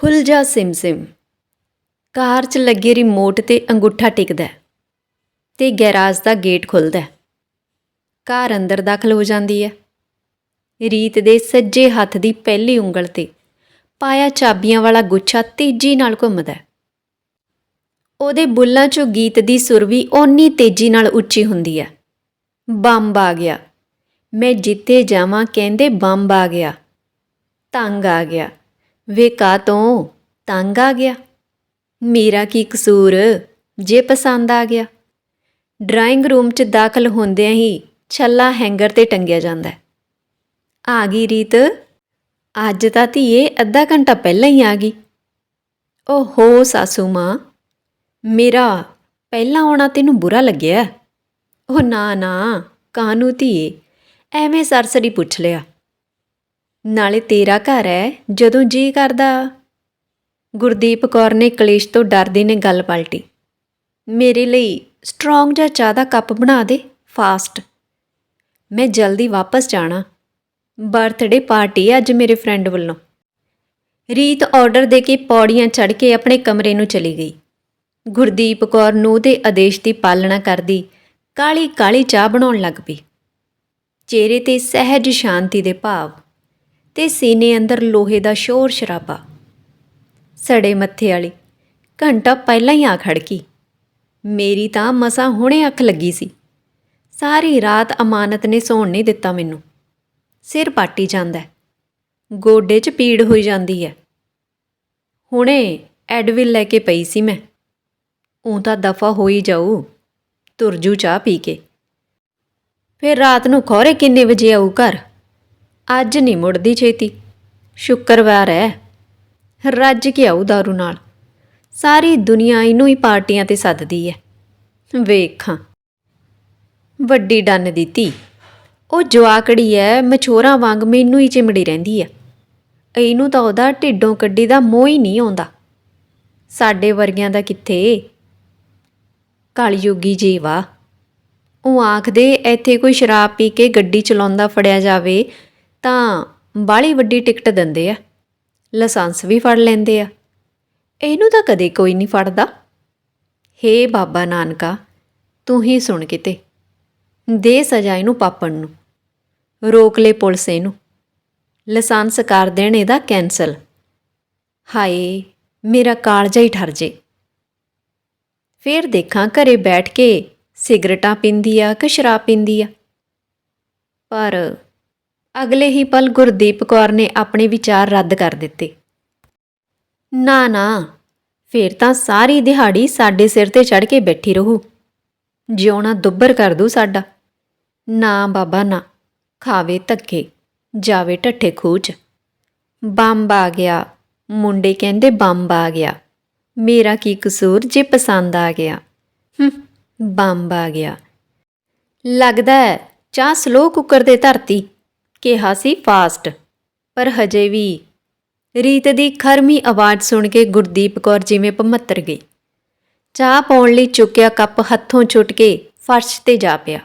ਖੁੱਲ ਜਾ ਸਿਮਸਿਮ ਕਾਰ 'ਚ ਲੱਗੇ ਰਿਮੋਟ ਤੇ ਅੰਗੂਠਾ ਟਿਕਦਾ ਹੈ ਤੇ ਗੈਰਾਜ ਦਾ ਗੇਟ ਖੁੱਲਦਾ ਹੈ। ਕਾਰ ਅੰਦਰ ਦਾਖਲ ਹੋ ਜਾਂਦੀ ਹੈ। ਰੀਤ ਦੇ ਸੱਜੇ ਹੱਥ ਦੀ ਪਹਿਲੀ ਉਂਗਲ ਤੇ ਪਾਇਆ ਚਾਬੀਆਂ ਵਾਲਾ ਗੁੱਛਾ ਤੇਜ਼ੀ ਨਾਲ ਘੁੰਮਦਾ ਉਹਦੇ ਬੁੱਲਾਂ 'ਚੋਂ ਗੀਤ ਦੀ ਸੁਰ ਵੀ ਓਨੀ ਤੇਜ਼ੀ ਨਾਲ ਉੱਚੀ ਹੁੰਦੀ ਹੈ। ਬੰਬ ਆ ਗਿਆ। ਮੈਂ ਜਿੱਤੇ ਜਾਵਾਂ ਕਹਿੰਦੇ ਬੰਬ ਆ ਗਿਆ। ਤੰਗ ਆ ਗਿਆ। ਵੇ ਕਾ ਤੋਂ? ਤੰਗ ਆ ਗਿਆ। ਮੇਰਾ ਕੀ ਕਸੂਰ? ਜੇ ਪਸੰਦ ਆ ਗਿਆ। ਡਰਾਇੰਗ ਰੂਮ 'ਚ ਦਾਖਲ ਹੁੰਦਿਆਂ ਹੀ ਛੱਲਾ ਹੈਂਗਰ ਤੇ ਟੰਗਿਆ ਜਾਂਦਾ। ਹੈ। ਆ ਗਈ ਰੀਤ। ਅੱਜ ਤਾਂ ਧੀਏ ਅੱਧਾ ਘੰਟਾ ਪਹਿਲਾਂ ਹੀ ਆ ਗਈ। ਓਹੋ ਸਾਸੂ ਮਾਂ। ਮੇਰਾ ਪਹਿਲਾਂ ਆਉਣਾ ਤੈਨੂੰ ਬੁਰਾ ਲੱਗਿਆ। ਉਹ ਨਾ ਨਾ ਕਾਹਨੂੰ ਧੀਏ, ਐਵੇਂ ਸਰਸਰੀ ਪੁੱਛ ਲਿਆ। ਨਾਲੇ ਤੇਰਾ ਘਰ ਹੈ ਜਦੋਂ ਜੀ ਕਰਦਾ। ਗੁਰਦੀਪ ਕੌਰ ਨੇ ਕਲੇਸ਼ ਤੋਂ ਡਰਦੀ ਨੇ ਗੱਲ ਪਲਟੀ। ਮੇਰੇ ਲਈ ਸਟਰੋਂਗ ਜਿਹਾ ਚਾਹ ਦਾ ਕੱਪ ਬਣਾ ਦੇ ਫਾਸਟ ਮੈਂ ਜਲਦੀ ਵਾਪਸ ਜਾਣਾ। ਬਰਥਡੇ ਪਾਰਟੀ ਹੈ ਅੱਜ ਮੇਰੇ ਫਰੈਂਡ ਵੱਲੋਂ। ਰੀਤ ਆਰਡਰ ਦੇ ਕੇ ਪੌੜੀਆਂ ਚੜ੍ਹ ਕੇ ਆਪਣੇ ਕਮਰੇ ਨੂੰ ਚਲੀ ਗਈ। ਗੁਰਦੀਪ ਕੌਰ ਨੂੰ ਦੇ ਆਦੇਸ਼ ਦੀ ਪਾਲਣਾ ਕਰਦੀ ਕਾਲੀ ਕਾਲੀ ਚਾਹ ਬਣਾਉਣ ਲੱਗ ਪਈ। ਚਿਹਰੇ ਤੇ ਸਹਿਜ ਸ਼ਾਂਤੀ ਦੇ ਭਾਵ। ਤੇ ਸੀਨੇ ਅੰਦਰ ਲੋਹੇ ਦਾ ਸ਼ੋਰ ਸ਼ਰਾਬਾ। ਸੜੇ ਮੱਥੇ ਵਾਲੀ ਘੰਟਾ ਪਹਿਲਾਂ ਹੀ ਆ ਖੜਕੀ ਮੇਰੀ ਤਾਂ ਮਸਾਂ ਹੁਣੇ ਅੱਖ ਲੱਗੀ ਸੀ। ਸਾਰੀ ਰਾਤ ਅਮਾਨਤ ਨੇ ਸੌਣ ਨਹੀਂ ਦਿੱਤਾ ਮੈਨੂੰ। ਸਿਰ ਪਾਟੀ ਜਾਂਦਾ ਗੋਡੇ 'ਚ ਪੀੜ ਹੋਈ ਜਾਂਦੀ ਹੈ। ਹੁਣੇ ਐਡਵਿਲ ਲੈ ਕੇ ਪਈ ਸੀ ਮੈਂ। ਉਹ ਤਾਂ ਦਫਾ ਹੋ ਹੀ ਜਾਊ। ਤੁਰਜੂ ਚਾਹ ਪੀ ਕੇ। ਫਿਰ ਰਾਤ ਨੂੰ ਖੌਰੇ ਕਿੰਨੇ ਵਜੇ ਆਊ ਘਰ? ਅੱਜ ਨਹੀਂ ਮੁੜਦੀ ਛੇਤੀ। ਸ਼ੁੱਕਰਵਾਰ ਹੈ ਰੱਜ ਕੇ ਆਊ ਦਾਰੂ ਨਾਲ। ਸਾਰੀ ਦੁਨੀਆ ਇਹਨੂੰ ਹੀ ਪਾਰਟੀਆਂ ਤੇ ਸੱਦਦੀ ਹੈ ਵੇਖਾਂ। ਵੱਡੀ ਡੰਨ ਦੀ ਧੀ। ਉਹ ਜਵਾਕੜੀ ਐ, ਮਛੋਰਾ ਵਾਂਗ ਮੈਨੂੰ ਹੀ ਚਿਮੜੀ ਰਹਿੰਦੀ ਐ। ਇਹਨੂੰ ਤਾਂ ਉਹਦਾ ਢਿੱਡੋਂ ਕੱਢੀ ਦਾ ਮੋਹ ਹੀ ਨਹੀਂ ਆਉਂਦਾ। ਸਾਡੇ ਵਰਗਿਆਂ ਦਾ ਕਿੱਥੇ? ਕਲਯੁਗੀ ਜੀਵਾ। ਉਹ ਆਖਦੇ, ਇੱਥੇ ਕੋਈ ਸ਼ਰਾਬ ਪੀ ਕੇ ਗੱਡੀ ਚਲਾਉਂਦਾ ਫੜਿਆ ਜਾਵੇ ਤਾਂ ਬਾਲੀ ਵੱਡੀ ਟਿਕਟ ਦਿੰਦੇ ਆ। ਲਾਇਸੈਂਸ ਵੀ ਫੜ ਲੈਂਦੇ ਆ। ਇਹਨੂੰ ਤਾਂ ਕਦੇ ਕੋਈ ਨਹੀਂ ਫੜਦਾ। ਹੇ ਬਾਬਾ ਨਾਨਕਾ, ਤੂੰ ਹੀ ਸੁਣ ਕਿਤੇ। ਦੇ ਸਜ਼ਾ ਇਹਨੂੰ ਪਾਪਣ ਨੂੰ। ਰੋਕ ਲੈ ਪੁਲਿਸ ਇਹਨੂੰ। ਲਾਇਸੈਂਸ ਕਰ ਦੇਣ, ਇਹਦਾ ਕੈਨਸਲ ਹਾਏ, ਮੇਰਾ ਕਾਲਜਾ ਹੀ ਠਰ ਜੇ। ਫੇਰ ਦੇਖਾਂ, ਘਰੇ ਬੈਠ ਕੇ ਸਿਗਰਟਾਂ ਪੀਂਦੀ ਆ ਕਿ ਸ਼ਰਾਬ ਪੀਂਦੀ ਆ। ਪਰ ਅਗਲੇ ਹੀ ਪਲ ਗੁਰਦੀਪ ਕੌਰ ਨੇ ਆਪਣੇ ਵਿਚਾਰ ਰੱਦ ਕਰ ਦਿੱਤੇ। ਨਾ ਨਾ, ਫੇਰ ਤਾਂ ਸਾਰੀ ਦਿਹਾੜੀ ਸਾਡੇ ਸਿਰ ਤੇ ਚੜ ਕੇ ਬੈਠੀ ਰਹੂ। ਜਿਉਣਾ ਦੁੱਬਰ ਕਰ ਦੂ ਸਾਡਾ। ਨਾ, ਬਾਬਾ, ਨਾ, ਖਾਵੇ ਧੱਕੇ, ਜਾਵੇ ਢੱਠੇ ਖੂਚ। ਬੰਬ ਆ ਗਿਆ, ਮੁੰਡੇ ਕਹਿੰਦੇ ਬੰਬ ਆ ਗਿਆ। ਮੇਰਾ ਕੀ ਕਸੂਰ ਜੇ ਪਸੰਦ ਆ ਗਿਆ? ਹੂੰ, ਬੰਬ ਆ ਗਿਆ। ਲੱਗਦਾ ਚਾਹ ਸਲੋ ਕੁੱਕਰ ਦੇ ਧਰਤੀ। ਕਿਹਾ ਸੀ ਫਾਸਟ। ਪਰ ਹਜੇ ਵੀ ਰੀਤ ਦੀ ਖਰਮੀ ਆਵਾਜ਼ ਸੁਣ ਕੇ ਗੁਰਦੀਪ ਕੌਰ ਜਿਵੇਂ ਭਮੱਤਰ ਗਈ। ਚਾਹ ਪਾਉਣ ਲਈ ਚੁੱਕਿਆ ਕੱਪ ਹੱਥੋਂ ਛੁੱਟ ਕੇ ਫਰਸ਼ ਤੇ ਜਾ ਪਿਆ।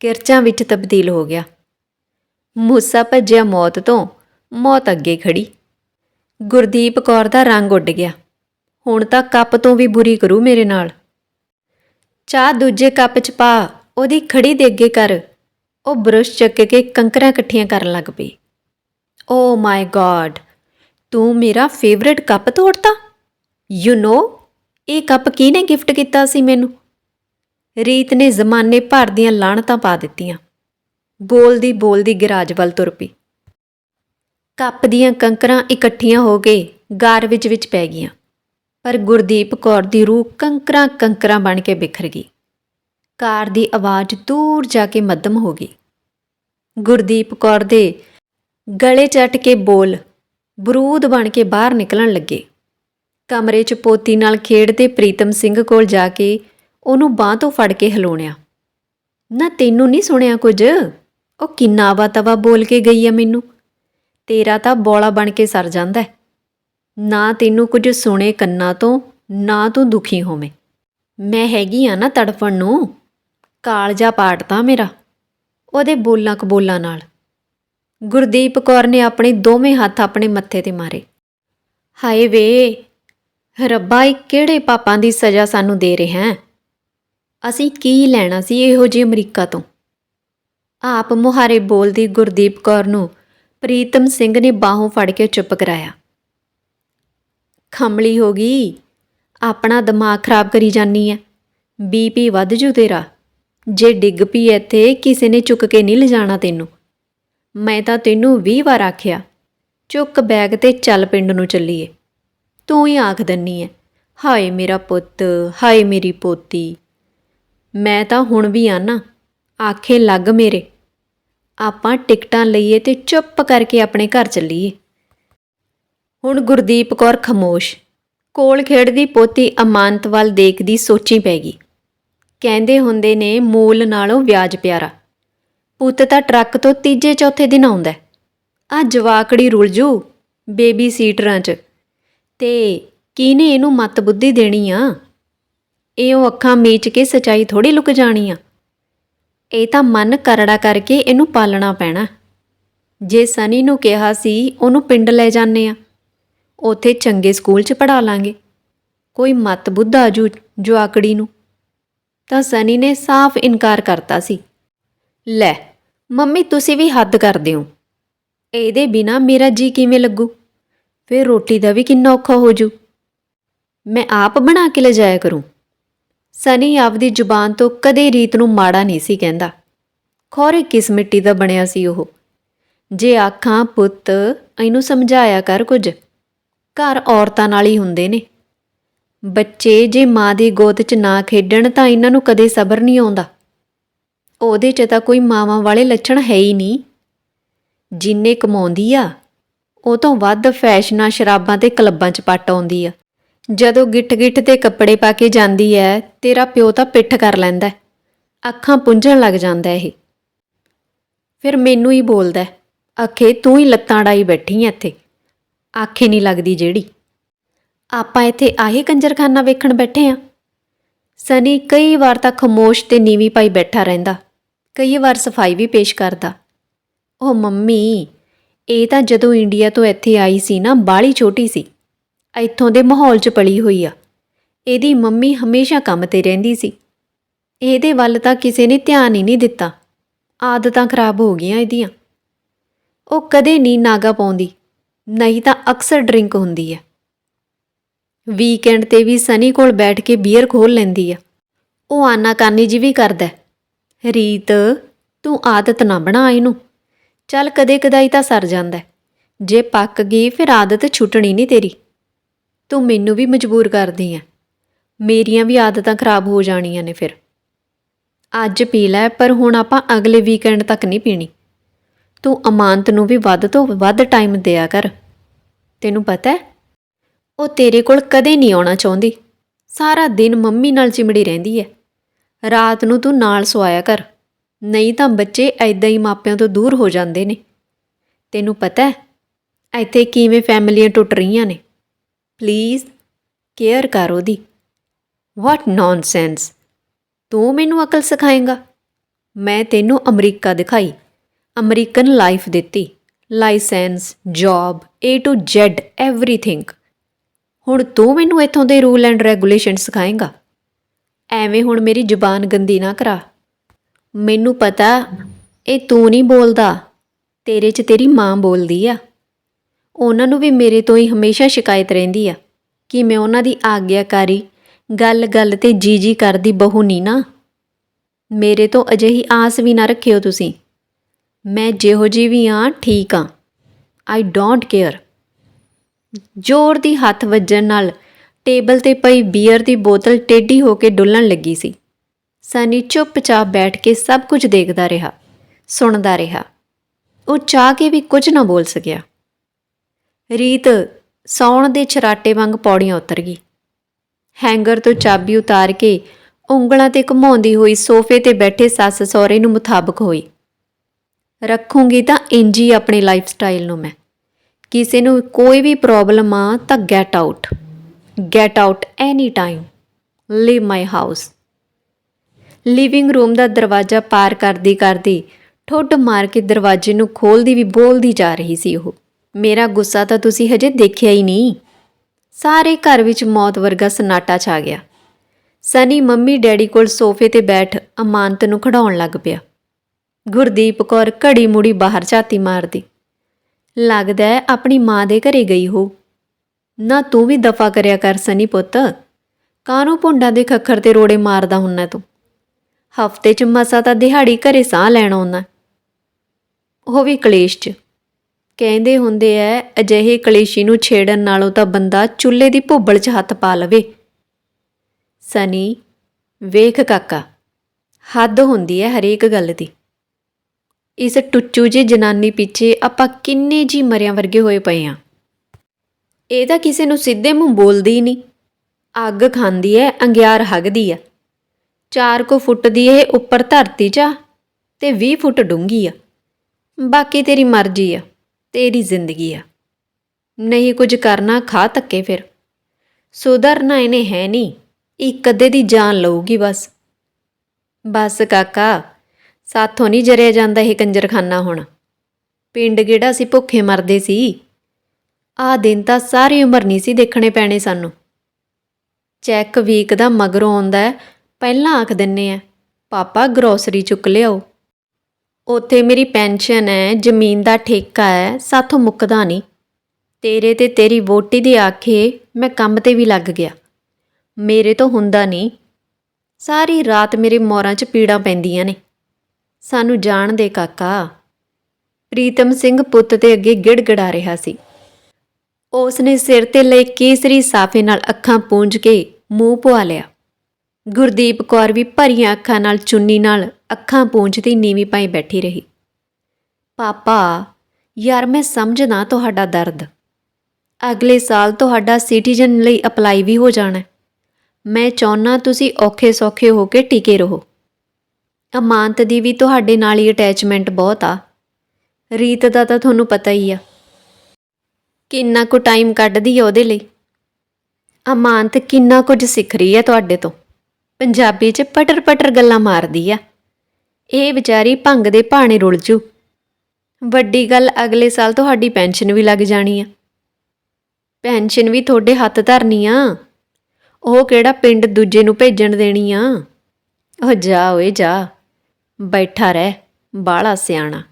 ਕਿਰਚਾਂ ਵਿੱਚ ਤਬਦੀਲ ਹੋ ਗਿਆ। ਮੂਸਾ ਭੱਜਿਆ ਮੌਤ ਤੋਂ, ਮੌਤ ਅੱਗੇ ਖੜੀ। ਗੁਰਦੀਪ ਕੌਰ ਦਾ ਰੰਗ ਉੱਡ ਗਿਆ। ਹੁਣ ਤਾਂ ਕੱਪ ਤੋਂ ਵੀ ਬੁਰੀ ਕਰੂ ਮੇਰੇ ਨਾਲ। ਚਾਹ ਦੂਜੇ ਕੱਪ 'ਚ ਪਾ, ਉਹਦੀ ਖੜੀ ਦੇ ਅੱਗੇ ਕਰ ਉਹ ਬਰਸ਼ ਚੱਕ ਕੇ ਕੰਕਰਾਂ ਇਕੱਠੀਆਂ ਕਰਨ ਲੱਗ ਪਈ। ਓ ਮਾਈ ਗॉड ਤੂੰ ਮੇਰਾ ਫੇਵਰਿਟ ਕੱਪ ਤੋੜਤਾ? ਯੂ نو ਇਹ ਕੱਪ ਕਿਹਨੇ ਗਿਫਟ ਕੀਤਾ ਸੀ ਮੈਨੂੰ? ਰੀਤ ਨੇ ਜ਼ਮਾਨੇ ਭਰ ਦੀਆਂ ਲਾਣਤਾਂ ਪਾ ਦਿੱਤੀਆਂ। ਬੋਲਦੀ ਬੋਲਦੀ ਗਿਰਾਜ ਵੱਲ ਤੁਰ ਪਈ। ਕੱਪ ਦੀਆਂ ਕੰਕਰਾਂ ਇਕੱਠੀਆਂ ਹੋ ਕੇ ਗਾਰ ਵਿੱਚ ਵਿੱਚ ਪੈ ਗਈਆਂ। ਪਰ ਗੁਰਦੀਪ ਕੌਰ ਦੀ ਰੂਹ ਕੰਕਰਾਂ ਕੰਕਰਾਂ ਬਣ ਕੇ ਬਿਖਰ ਗਈ। ਕਾਰ ਦੀ ਆਵਾਜ਼ ਦੂਰ ਜਾ ਕੇ ਮੱਧਮ ਹੋ ਗਈ। ਗੁਰਦੀਪ ਕੌਰ ਦੇ ਗਲੇ ਚੱਟ ਕੇ ਬੋਲ ਬਰੂਦ ਬਣ ਕੇ ਬਾਹਰ ਨਿਕਲਣ ਲੱਗੇ। ਕਮਰੇ 'ਚ ਪੋਤੀ ਨਾਲ ਖੇਡਦੇ ਪ੍ਰੀਤਮ ਸਿੰਘ ਕੋਲ ਜਾ ਕੇ ਉਹਨੂੰ ਬਾਹ ਤੋਂ ਫੜ ਕੇ ਹਿਲਾਉਣਿਆ। ਨਾ ਤੈਨੂੰ ਨਹੀਂ ਸੁਣਿਆ ਕੁਝ? ਉਹ ਕਿੰਨਾ ਆਵਾ ਤਵਾ ਬੋਲ ਕੇ ਗਈ ਆ ਮੈਨੂੰ। ਤੇਰਾ ਤਾਂ ਬੋਲਾ ਬਣ ਕੇ ਸਰ ਜਾਂਦਾ ਨਾ ਤੈਨੂੰ ਕੁਝ ਸੁਣੇ ਕੰਨਾਂ ਤੋਂ, ਨਾ ਤੂੰ ਦੁਖੀ ਹੋਵੇਂ। ਮੈਂ ਹੈਗੀ ਆ ਨਾ ਤੜਫਣ ਨੂੰ। ਕਾਲਜਾ ਪਾਟਤਾ ਮੇਰਾ, ਉਹਦੇ ਬੋਲਾਂ ਕਬੋਲਾਂ ਨਾਲ। ਗੁਰਦੀਪ ਕੌਰ ਨੇ ਆਪਣੇ ਦੋਵੇਂ ਹੱਥ ਆਪਣੇ ਮੱਥੇ ਤੇ ਮਾਰੇ। ਹਾਏ ਵੇ, ਰੱਬਾ, ਇਹ ਕਿਹੜੇ ਪਾਪਾਂ ਦੀ ਸਜ਼ਾ ਸਾਨੂੰ ਦੇ ਰਿਹਾ ਹੈ? ਅਸੀਂ ਕੀ ਲੈਣਾ ਸੀ ਇਹੋ ਜਿਹੇ ਅਮਰੀਕਾ ਤੋਂ? ਆਪ ਮੁਹਾਰੇ ਬੋਲਦੀ ਗੁਰਦੀਪ ਕੌਰ ਨੂੰ ਪ੍ਰੀਤਮ ਸਿੰਘ ਨੇ ਬਾਹੋਂ ਫੜ ਕੇ ਚੁੱਪ ਕਰਾਇਆ। ਖਮਲੀ ਹੋ ਗਈ, ਆਪਣਾ ਦਿਮਾਗ ਖਰਾਬ ਕਰੀ ਜਾਨੀ ਐ। ਬੀਪੀ ਵੱਧ ਜੂ ਤੇਰਾ। ਜੇ ਡਿੱਗ ਪਈ ਇੱਥੇ, ਕਿਸੇ ਨੇ ਚੁੱਕ ਕੇ ਨਹੀਂ ਲਿਜਾਣਾ ਤੈਨੂੰ। ਮੈਂ ਤਾਂ ਤੈਨੂੰ 20 ਵਾਰ ਆਖਿਆ, ਚੁੱਕ ਬੈਗ ਤੇ ਚੱਲ ਪਿੰਡ ਨੂੰ ਚੱਲੀਏ। ਤੂੰ ਹੀ ਆਖ ਦੰਨੀ ਐ, ਹਾਏ ਮੇਰਾ ਪੁੱਤ, ਹਾਏ ਮੇਰੀ ਪੋਤੀ। ਮੈਂ ਤਾਂ ਹੁਣ ਵੀ ਆ ਨਾ, ਆਖੇ ਲੱਗ ਮੇਰੇ। ਆਪਾਂ ਟਿਕਟਾਂ ਲਈਏ ਤੇ ਚੁੱਪ ਕਰਕੇ ਆਪਣੇ ਘਰ ਚੱਲੀਏ। ਹੁਣ ਗੁਰਦੀਪ ਕੌਰ ਖਮੋਸ਼, ਕੋਲ ਖੇਡਦੀ ਪੋਤੀ ਅਮਾਨਤ ਵੱਲ ਦੇਖਦੀ ਸੋਚੀ ਪੈ ਗਈ। ਕਹਿੰਦੇ ਹੁੰਦੇ ਨੇ, ਮੂਲ ਨਾਲੋਂ ਵਿਆਜ ਪਿਆਰਾ। ਪੁੱਤ ਤਾਂ ਟਰੱਕ ਤੋਂ ਤੀਜੇ ਚੌਥੇ ਦਿਨ ਆਉਂਦਾ ਆ ਜਵਾਕੜੀ ਰੁਲ ਜੂ ਬੇਬੀ ਸੀਟਰਾਂ 'ਚ। ਤੇ ਕਿਹਨੇ ਇਹਨੂੰ ਮਤ ਬੁੱਧੀ ਦੇਣੀ ਆ? ਇਹ ਉਹ ਅੱਖਾਂ ਮੀਚ ਕੇ ਸਚਾਈ ਥੋੜੀ ਲੁਕ ਜਾਣੀ ਆ। ਇਹ ਤਾਂ ਮਨ ਕਰੜਾ ਕਰਕੇ ਇਹਨੂੰ ਪਾਲਣਾ ਪੈਣਾ। ਜੇ ਸਨੀ ਨੂੰ ਕਿਹਾ ਸੀ, ਉਹਨੂੰ ਪਿੰਡ ਲੈ ਜਾਂਦੇ ਆ। ਉੱਥੇ ਚੰਗੇ ਸਕੂਲ 'ਚ ਪੜਾ ਲਾਂਗੇ। ਕੋਈ ਮਤ ਬੁੱਧਾ ਜੂ ਜਵਾਕੜੀ ਨੂੰ। ਤਾਂ ਸਨੀ ਨੇ ਸਾਫ਼ ਇਨਕਾਰ ਕਰਤਾ ਸੀ। ਲੈ, ਮੰਮੀ ਤੁਸੀਂ ਵੀ ਹੱਦ ਕਰਦੇ ਹੋ। ਇਹਦੇ ਬਿਨਾ ਮੇਰਾ ਜੀ ਕਿਵੇਂ ਲੱਗੂ? ਫਿਰ ਰੋਟੀ ਦਾ ਵੀ ਕਿੰਨਾ ਔਖਾ ਹੋ ਜੂ। ਮੈਂ ਆਪ ਬਣਾ ਕੇ ਲਿਜਾਇਆ ਕਰੂੰ। ਸਨੀ ਆਪਦੀ ਜ਼ੁਬਾਨ ਤੋਂ ਕਦੇ ਰੀਤ ਨੂੰ ਮਾੜਾ ਨਹੀਂ ਸੀ ਕਹਿੰਦਾ। ਖੌਰੇ ਕਿਸ ਮਿੱਟੀ ਦਾ ਬਣਿਆ ਸੀ ਉਹ? ਜੇ ਆਖਾਂ, ਪੁੱਤ, ਇਹਨੂੰ ਸਮਝਾਇਆ ਕਰ ਕੁਝ। ਘਰ ਔਰਤਾਂ ਨਾਲ ਹੀ ਹੁੰਦੇ ਨੇ। ਬੱਚੇ ਜੇ ਮਾਂ ਦੀ ਗੋਦ 'ਚ ਨਾ ਖੇਡਣ ਤਾਂ ਇਹਨਾਂ ਨੂੰ ਕਦੇ ਸਬਰ ਨਹੀਂ ਆਉਂਦਾ। ਉਹਦੇ 'ਚ ਤਾਂ ਕੋਈ ਮਾਵਾਂ ਵਾਲੇ ਲੱਛਣ ਹੈ ਹੀ ਨਹੀਂ। ਜਿੰਨੇ ਕਮਾਉਂਦੀ ਆ, ਉਹ ਤੋਂ ਵੱਧ ਫੈਸ਼ਨਾਂ ਸ਼ਰਾਬਾਂ ਤੇ ਕਲੱਬਾਂ 'ਚ ਪੱਟ ਆਉਂਦੀ ਆ। ਜਦੋਂ ਗਿੱਠ-ਗਿੱਠ ਤੇ ਕੱਪੜੇ ਪਾ ਕੇ ਜਾਂਦੀ ਐ, ਤੇਰਾ ਪਿਓ ਤਾਂ ਪਿੱਠ ਕਰ ਲੈਂਦਾ ਅੱਖਾਂ ਪੁੰਝਣ ਲੱਗ ਜਾਂਦਾ ਇਹ। ਫਿਰ ਮੈਨੂੰ ਹੀ ਬੋਲਦਾ ਆਖੇ, ਤੂੰ ਹੀ ਲੱਤਾਂ ਡਾਈ ਬੈਠੀ ਐ ਇੱਥੇ। ਆਖੇ ਨਹੀਂ ਲੱਗਦੀ ਜਿਹੜੀ। ਆਪਾਂ ਇੱਥੇ ਆਹੀ ਕੰਜਰਖਾਨਾ ਵੇਖਣ ਬੈਠੇ ਆ। ਸਨੀ ਕਈ ਵਾਰ ਤਾਂ ਖਮੋਸ਼ ਤੇ ਨੀਵੀਂ ਪਾਈ ਬੈਠਾ ਰਹਿੰਦਾ। ਕਈ ਵਾਰ ਸਫ਼ਾਈ ਵੀ ਪੇਸ਼ ਕਰਦਾ। ਉਹ ਮੰਮੀ, ਇਹ ਤਾਂ ਜਦੋਂ ਇੰਡੀਆ ਤੋਂ ਇੱਥੇ ਆਈ ਸੀ ਨਾ ਬਾਲੀ ਛੋਟੀ ਸੀ। ਇੱਥੋਂ ਦੇ ਮਾਹੌਲ 'ਚ ਪਲੀ ਹੋਈ ਆ। ਇਹਦੀ ਮੰਮੀ ਹਮੇਸ਼ਾ ਕੰਮ ਤੇ ਰਹਿੰਦੀ ਸੀ। ਇਹਦੇ ਵੱਲ ਤਾਂ ਕਿਸੇ ਨੇ ਧਿਆਨ ਹੀ ਨਹੀਂ ਦਿੱਤਾ। ਆਦਤਾਂ ਖਰਾਬ ਹੋ ਗਈਆਂ ਇਹਦੀਆਂ। ਉਹ ਕਦੇ ਨਹੀਂ ਨਾਗਾ ਪਾਉਂਦੀ। ਨਹੀਂ ਤਾਂ ਅਕਸਰ ਡਰਿੰਕ ਹੁੰਦੀ ਹੈ ਵੀਕਐਂਡ ਤੇ ਵੀ ਸਨੀ ਕੋਲ ਬੈਠ ਕੇ ਬੀਅਰ ਖੋਲ ਲੈਂਦੀ ਆ। ਉਹ ਆਨਾਕਾਨੀ ਜੀ ਵੀ ਕਰਦਾ ਰੀਤ, ਤੂੰ ਆਦਤ ਨਾ ਬਣਾ ਇਹਨੂੰ। ਚੱਲ ਕਦੇ ਕਦਾਈ ਤਾਂ ਸਰ ਜਾਂਦਾ ਜੇ ਪੱਕ ਗਈ ਫਿਰ ਆਦਤ ਛੁੱਟਣੀ ਨਹੀਂ ਤੇਰੀ। ਤੂੰ ਮੈਨੂੰ ਵੀ ਮਜਬੂਰ ਕਰਦੀ ਐ ਮੇਰੀਆਂ ਵੀ ਆਦਤਾਂ ਖਰਾਬ ਹੋ ਜਾਣੀਆਂ ਨੇ ਫਿਰ। ਅੱਜ ਪੀ ਲੈ, ਪਰ ਹੁਣ ਆਪਾਂ ਅਗਲੇ ਵੀਕਐਂਡ ਤੱਕ ਨਹੀਂ ਪੀਣੀ। ਤੂੰ ਅਮਾਨਤ ਨੂੰ ਵੀ ਵੱਧ ਤੋਂ ਵੱਧ ਟਾਈਮ ਦਿਆ ਕਰ। ਤੈਨੂੰ ਪਤਾ ਹੈ ਉਹ ਤੇਰੇ ਕੋਲ ਕਦੇ ਨਹੀਂ ਆਉਣਾ ਚਾਹੁੰਦੀ। ਸਾਰਾ ਦਿਨ ਮੰਮੀ ਨਾਲ ਚਿਮੜੀ ਰਹਿੰਦੀ ਹੈ ਰਾਤ ਨੂੰ ਤੂੰ ਨਾਲ ਸਵਾਇਆ ਕਰ। ਨਹੀਂ ਤਾਂ ਬੱਚੇ ਐਦਾਂ ਹੀ ਮਾਪਿਆਂ ਤੋਂ ਦੂਰ ਹੋ ਜਾਂਦੇ ਨੇ। ਤੈਨੂੰ ਪਤਾ ਹੈ ਇੱਥੇ ਕਿਵੇਂ ਫੈਮਲੀਆਂ ਟੁੱਟ ਰਹੀਆਂ ਨੇ। ਪਲੀਜ਼, ਕੇਅਰ ਕਰ ਉਹਦੀ। What nonsense. ਤੂੰ ਮੈਨੂੰ ਅਕਲ ਸਿਖਾਏਂਗਾ। ਮੈਂ ਤੈਨੂੰ ਅਮਰੀਕਾ ਦਿਖਾਈ। ਅਮਰੀਕਨ ਲਾਈਫ ਦਿੱਤੀ। Licence, job, A to Z everything ਹੁਣ ਤੂੰ ਮੈਨੂੰ ਇੱਥੋਂ ਦੇ ਰੂਲ ਐਂਡ ਰੈਗੂਲੇਸ਼ਨ ਸਿਖਾਏਂਗਾ। ਐਵੇਂ ਹੁਣ ਮੇਰੀ ਜ਼ੁਬਾਨ ਗੰਦੀ ਨਾ ਕਰਾ। ਮੈਨੂੰ ਪਤਾ ਇਹ ਤੂੰ ਨਹੀਂ ਬੋਲਦਾ, ਤੇਰੇ 'ਚ ਤੇਰੀ ਮਾਂ ਬੋਲਦੀ ਆ। ਉਹਨਾਂ ਨੂੰ ਵੀ ਮੇਰੇ ਤੋਂ ਹੀ ਹਮੇਸ਼ਾ ਸ਼ਿਕਾਇਤ ਰਹਿੰਦੀ ਆ ਕਿ ਮੈਂ ਉਹਨਾਂ ਦੀ ਆਗਿਆਕਾਰੀ, ਗੱਲ-ਗੱਲ ਤੇ ਜੀ-ਜੀ ਕਰਦੀ ਬਹੂ ਨਹੀਂ ਨਾ। ਮੇਰੇ ਤੋਂ ਅਜਿਹੀ ਆਸ ਵੀ ਨਾ ਰੱਖਿਓ ਤੁਸੀਂ। ਮੈਂ ਜਿਹੋ ਜੀ ਵੀ ਆ ਠੀਕ ਆ ਆਈ ਡੋਂਟ ਕੇਅਰ ਜ਼ੋਰ ਦੀ ਹੱਥ ਵੱਜਣ ਨਾਲ ਟੇਬਲ ਤੇ ਪਈ ਬੀਅਰ ਦੀ ਬੋਤਲ ਟੇਢੀ ਹੋ ਕੇ ਡੁੱਲਣ ਲੱਗੀ ਸੀ। ਸਨੀ ਚੁੱਪਚਾਪ ਬੈਠ ਕੇ ਸਭ ਕੁਝ ਦੇਖਦਾ ਰਿਹਾ, ਸੁਣਦਾ ਰਿਹਾ। ਉਹ ਚਾਹ ਕੇ ਵੀ ਕੁਝ ਨਾ ਬੋਲ ਸਕਿਆ। ਰੀਤ ਸੌਣ ਦੇ ਛਰਾਟੇ ਵਾਂਗ ਪੌੜੀਆਂ ਉਤਰ ਗਈ। ਹੈਂਗਰ ਤੋਂ ਚਾਬੀ ਉਤਾਰ ਕੇ ਉਂਗਲਾਂ ਤੇ ਘੁਮਾਉਂਦੀ ਹੋਈ ਸੋਫੇ ਤੇ ਬੈਠੇ ਸੱਸ ਸਹੁਰੇ ਨੂੰ ਮੁਤਾਬਕ ਹੋਈ। ਰੱਖੂੰਗੀ ਤਾਂ ਇੰਜ ਹੀ ਆਪਣੇ ਲਾਈਫ ਸਟਾਈਲ ਨੂੰ ਮੈਂ। ਕਿਸੇ ਨੂੰ ਕੋਈ ਵੀ ਪ੍ਰੋਬਲਮ ਆ ਤਾਂ get out get out any time leave my house living room ਦਾ ਦਰਵਾਜ਼ਾ ਪਾਰ ਕਰਦੀ ਕਰਦੀ ਠੁੱਡ ਮਾਰ ਕੇ ਦਰਵਾਜ਼ੇ ਨੂੰ ਖੋਲਦੀ ਵੀ ਬੋਲਦੀ ਜਾ ਰਹੀ ਸੀ ਉਹ। ਮੇਰਾ ਗੁੱਸਾ ਤਾਂ ਤੁਸੀਂ ਹਜੇ ਦੇਖਿਆ ਹੀ ਨਹੀਂ। ਸਾਰੇ ਘਰ ਵਿੱਚ ਮੌਤ ਵਰਗਾ ਸਨਾਟਾ ਛਾ ਗਿਆ। ਸਨੀ ਮੰਮੀ ਡੈਡੀ ਕੋਲ ਸੋਫੇ ਤੇ ਬੈਠ ਅਮਾਨਤ ਨੂੰ ਖੜਾਉਣ ਲੱਗ ਪਿਆ। ਗੁਰਦੀਪ ਕੌਰ ਘੜੀ ਮੁੜੀ ਬਾਹਰ ਝਾਤੀ ਮਾਰਦੀ। ਲੱਗਦਾ ਹੈ ਆਪਣੀ ਮਾਂ ਦੇ ਘਰੇ ਗਈ ਹੋ। ਨਾ ਤੂੰ ਵੀ ਦਫਾ ਕਰਿਆ ਕਰ ਸਨੀ ਪੁੱਤ। ਕਾਹਨੂੰ ਭੁੰਡਾਂ ਦੇ ਖੱਖਰ ਤੇ ਰੋੜੇ ਮਾਰਦਾ ਹੁੰਨਾ ਤੂੰ? ਹਫ਼ਤੇ ਚ ਮਸਾ ਤਾਂ ਦਿਹਾੜੀ ਘਰੇ ਸਾਹ ਲੈਣ ਆਉਣਾ ਉਹ ਵੀ ਕਲੇਸ਼ ਚ। ਕਹਿੰਦੇ ਹੁੰਦੇ ਐ, ਅਜਿਹੇ ਕਲੇਸ਼ੀ ਨੂੰ ਛੇੜਨ ਨਾਲੋਂ ਤਾਂ ਬੰਦਾ ਚੁੱਲ੍ਹੇ ਦੀ ਭੁੱਬਲ 'ਚ ਹੱਥ ਪਾ ਲਵੇ। ਸਨੀ, ਵੇਖ ਕਾਕਾ। ਹੱਦ ਹੁੰਦੀ ਐ ਹਰੇਕ ਗੱਲ ਦੀ। ਇਸ ਟੁੱਚੂ ਜਿਹੀ ਜਨਾਨੀ ਪਿੱਛੇ ਆਪਾਂ ਕਿੰਨੇ ਜੀ ਮਰਿਆਂ ਵਰਗੇ ਹੋਏ ਪਏ ਆ। ਇਹ ਤਾਂ ਕਿਸੇ ਨੂੰ ਸਿੱਧੇ ਮੂੰਹ ਬੋਲਦੀ ਨਹੀਂ। ਅੱਗ ਖਾਂਦੀ ਐ, ਅੰਗਿਆਰ ਹੱਗਦੀ ਆ ਚਾਰ ਕੋ ਫੁੱਟ ਦੀ ਇਹ ਉੱਪਰ ਧਰਤੀ 'ਚ ਆ ਤੇ 20 ਫੁੱਟ ਡੂੰਘੀ ਆ। ਬਾਕੀ ਤੇਰੀ ਮਰਜ਼ੀ ਆ, ਤੇਰੀ ਜ਼ਿੰਦਗੀ ਆ। ਨਹੀਂ ਕੁਝ ਕਰਨਾ, ਖਾ ਧੱਕੇ ਫਿਰ। ਸੁਧਰਨਾ ਇਹਨੇ ਹੈ ਨਹੀਂ, ਇੱਕ ਅੱਧੇ ਦੀ ਜਾਨ ਲਊਗੀ ਬਸ। ਬਸ ਕਾਕਾ ਸਾਥੋਂ ਨਹੀਂ ਜਰਿਆ ਜਾਂਦਾ ਇਹ ਕੰਜਰਖਾਨਾ ਹੁਣ। ਪਿੰਡ ਕਿਹੜਾ ਸੀ ਭੁੱਖੇ ਮਰਦੇ ਸੀ। ਆਹ ਦਿਨ ਤਾਂ ਸਾਰੀ ਉਮਰ ਨਹੀਂ ਸੀ ਦੇਖਣੇ ਪੈਣੇ ਸਾਨੂੰ। ਚੈੱਕ ਵੀਕ ਦਾ ਮਗਰੋਂ ਆਉਂਦਾ ਪਹਿਲਾਂ ਆਖ ਦਿੰਨੇ ਆ, ਪਾਪਾ ਗਰੋਸਰੀ ਚੁੱਕ ਲਿਆਓ। ਉੱਥੇ ਮੇਰੀ ਪੈਨਸ਼ਨ ਹੈ, ਜ਼ਮੀਨ ਦਾ ਠੇਕਾ ਹੈ, ਸਾਥੋਂ ਮੁੱਕਦਾ ਨਹੀਂ। ਤੇਰੇ ਤੇ ਤੇਰੀ ਵੋਟੀ ਦੀ ਆਖੇ ਮੈਂ ਕੰਮ ਤੇ ਵੀ ਲੱਗ ਗਿਆ। ਮੇਰੇ ਤੋਂ ਹੁੰਦਾ ਨਹੀਂ। ਸਾਰੀ ਰਾਤ ਮੇਰੇ ਮੋਰਾਂ 'ਚ ਪੀੜਾਂ ਪੈਂਦੀਆਂ ਨੇ। ਸਾਨੂੰ ਜਾਣ ਦੇ ਕਾਕਾ। ਪ੍ਰੀਤਮ ਸਿੰਘ ਪੁੱਤ ਦੇ ਅੱਗੇ ਗਿੜਗੜਾ ਰਿਹਾ ਸੀ। ਉਸ ਨੇ ਸਿਰ ਤੇ ਲਈ ਕੇਸਰੀ ਸਾਫੇ ਨਾਲ ਅੱਖਾਂ ਪੂੰਝ ਕੇ ਮੂੰਹ ਪਵਾ ਲਿਆ। ਗੁਰਦੀਪ ਕੌਰ ਵੀ ਭਰੀਆਂ ਅੱਖਾਂ ਨਾਲ ਚੁੰਨੀ ਨਾਲ ਅੱਖਾਂ ਪੂੰਝਦੀ ਨੀਵੀਂ ਪਾਈ ਬੈਠੀ ਰਹੀ। ਪਾਪਾ, ਯਾਰ ਮੈਂ ਸਮਝਦਾ ਤੁਹਾਡਾ ਦਰਦ। ਅਗਲੇ ਸਾਲ ਤੁਹਾਡਾ ਸਿਟੀਜ਼ਨ ਲਈ ਅਪਲਾਈ ਵੀ ਹੋ ਜਾਣਾ। ਮੈਂ ਚਾਹੁੰਨਾ ਤੁਸੀਂ ਔਖੇ ਸੌਖੇ ਹੋ ਕੇ ਟਿਕੇ ਰਹੋ। ਅਮਾਨਤ ਦੀ ਵੀ ਤੁਹਾਡੇ ਨਾਲ ਹੀ ਅਟੈਚਮੈਂਟ ਬਹੁਤ ਆ। ਰੀਤ ਦਾ ਤਾਂ ਤੁਹਾਨੂੰ ਪਤਾ ਹੀ ਆ। ਕਿੰਨਾ ਕੁ ਟਾਈਮ ਕੱਢਦੀ ਆ ਉਹਦੇ ਲਈ। ਅਮਾਨਤ ਕਿੰਨਾ ਕੁਝ ਸਿੱਖ ਰਹੀ ਹੈ ਤੁਹਾਡੇ ਤੋਂ। ਪੰਜਾਬੀ 'ਚ ਪਟਰ ਪਟਰ ਗੱਲਾਂ ਮਾਰਦੀ ਆ। ਇਹ ਵਿਚਾਰੀ ਭੰਗ ਦੇ ਭਾਣੇ ਰੁਲ ਜੂ। ਵੱਡੀ ਗੱਲ ਅਗਲੇ ਸਾਲ ਤੁਹਾਡੀ ਪੈਨਸ਼ਨ ਵੀ ਲੱਗ ਜਾਣੀ ਆ। ਪੈਨਸ਼ਨ ਵੀ ਤੁਹਾਡੇ ਹੱਥ ਧਰਨੀ ਆ। ਉਹ ਕਿਹੜਾ ਪਿੰਡ ਦੂਜੇ ਨੂੰ ਭੇਜਣ ਦੇਣੀ ਆ। ਉਹ ਜਾ ਓਏ, ਜਾ। ਬੈਠਾ ਰਹਿ ਬਾਲਾ ਸਿਆਣਾ।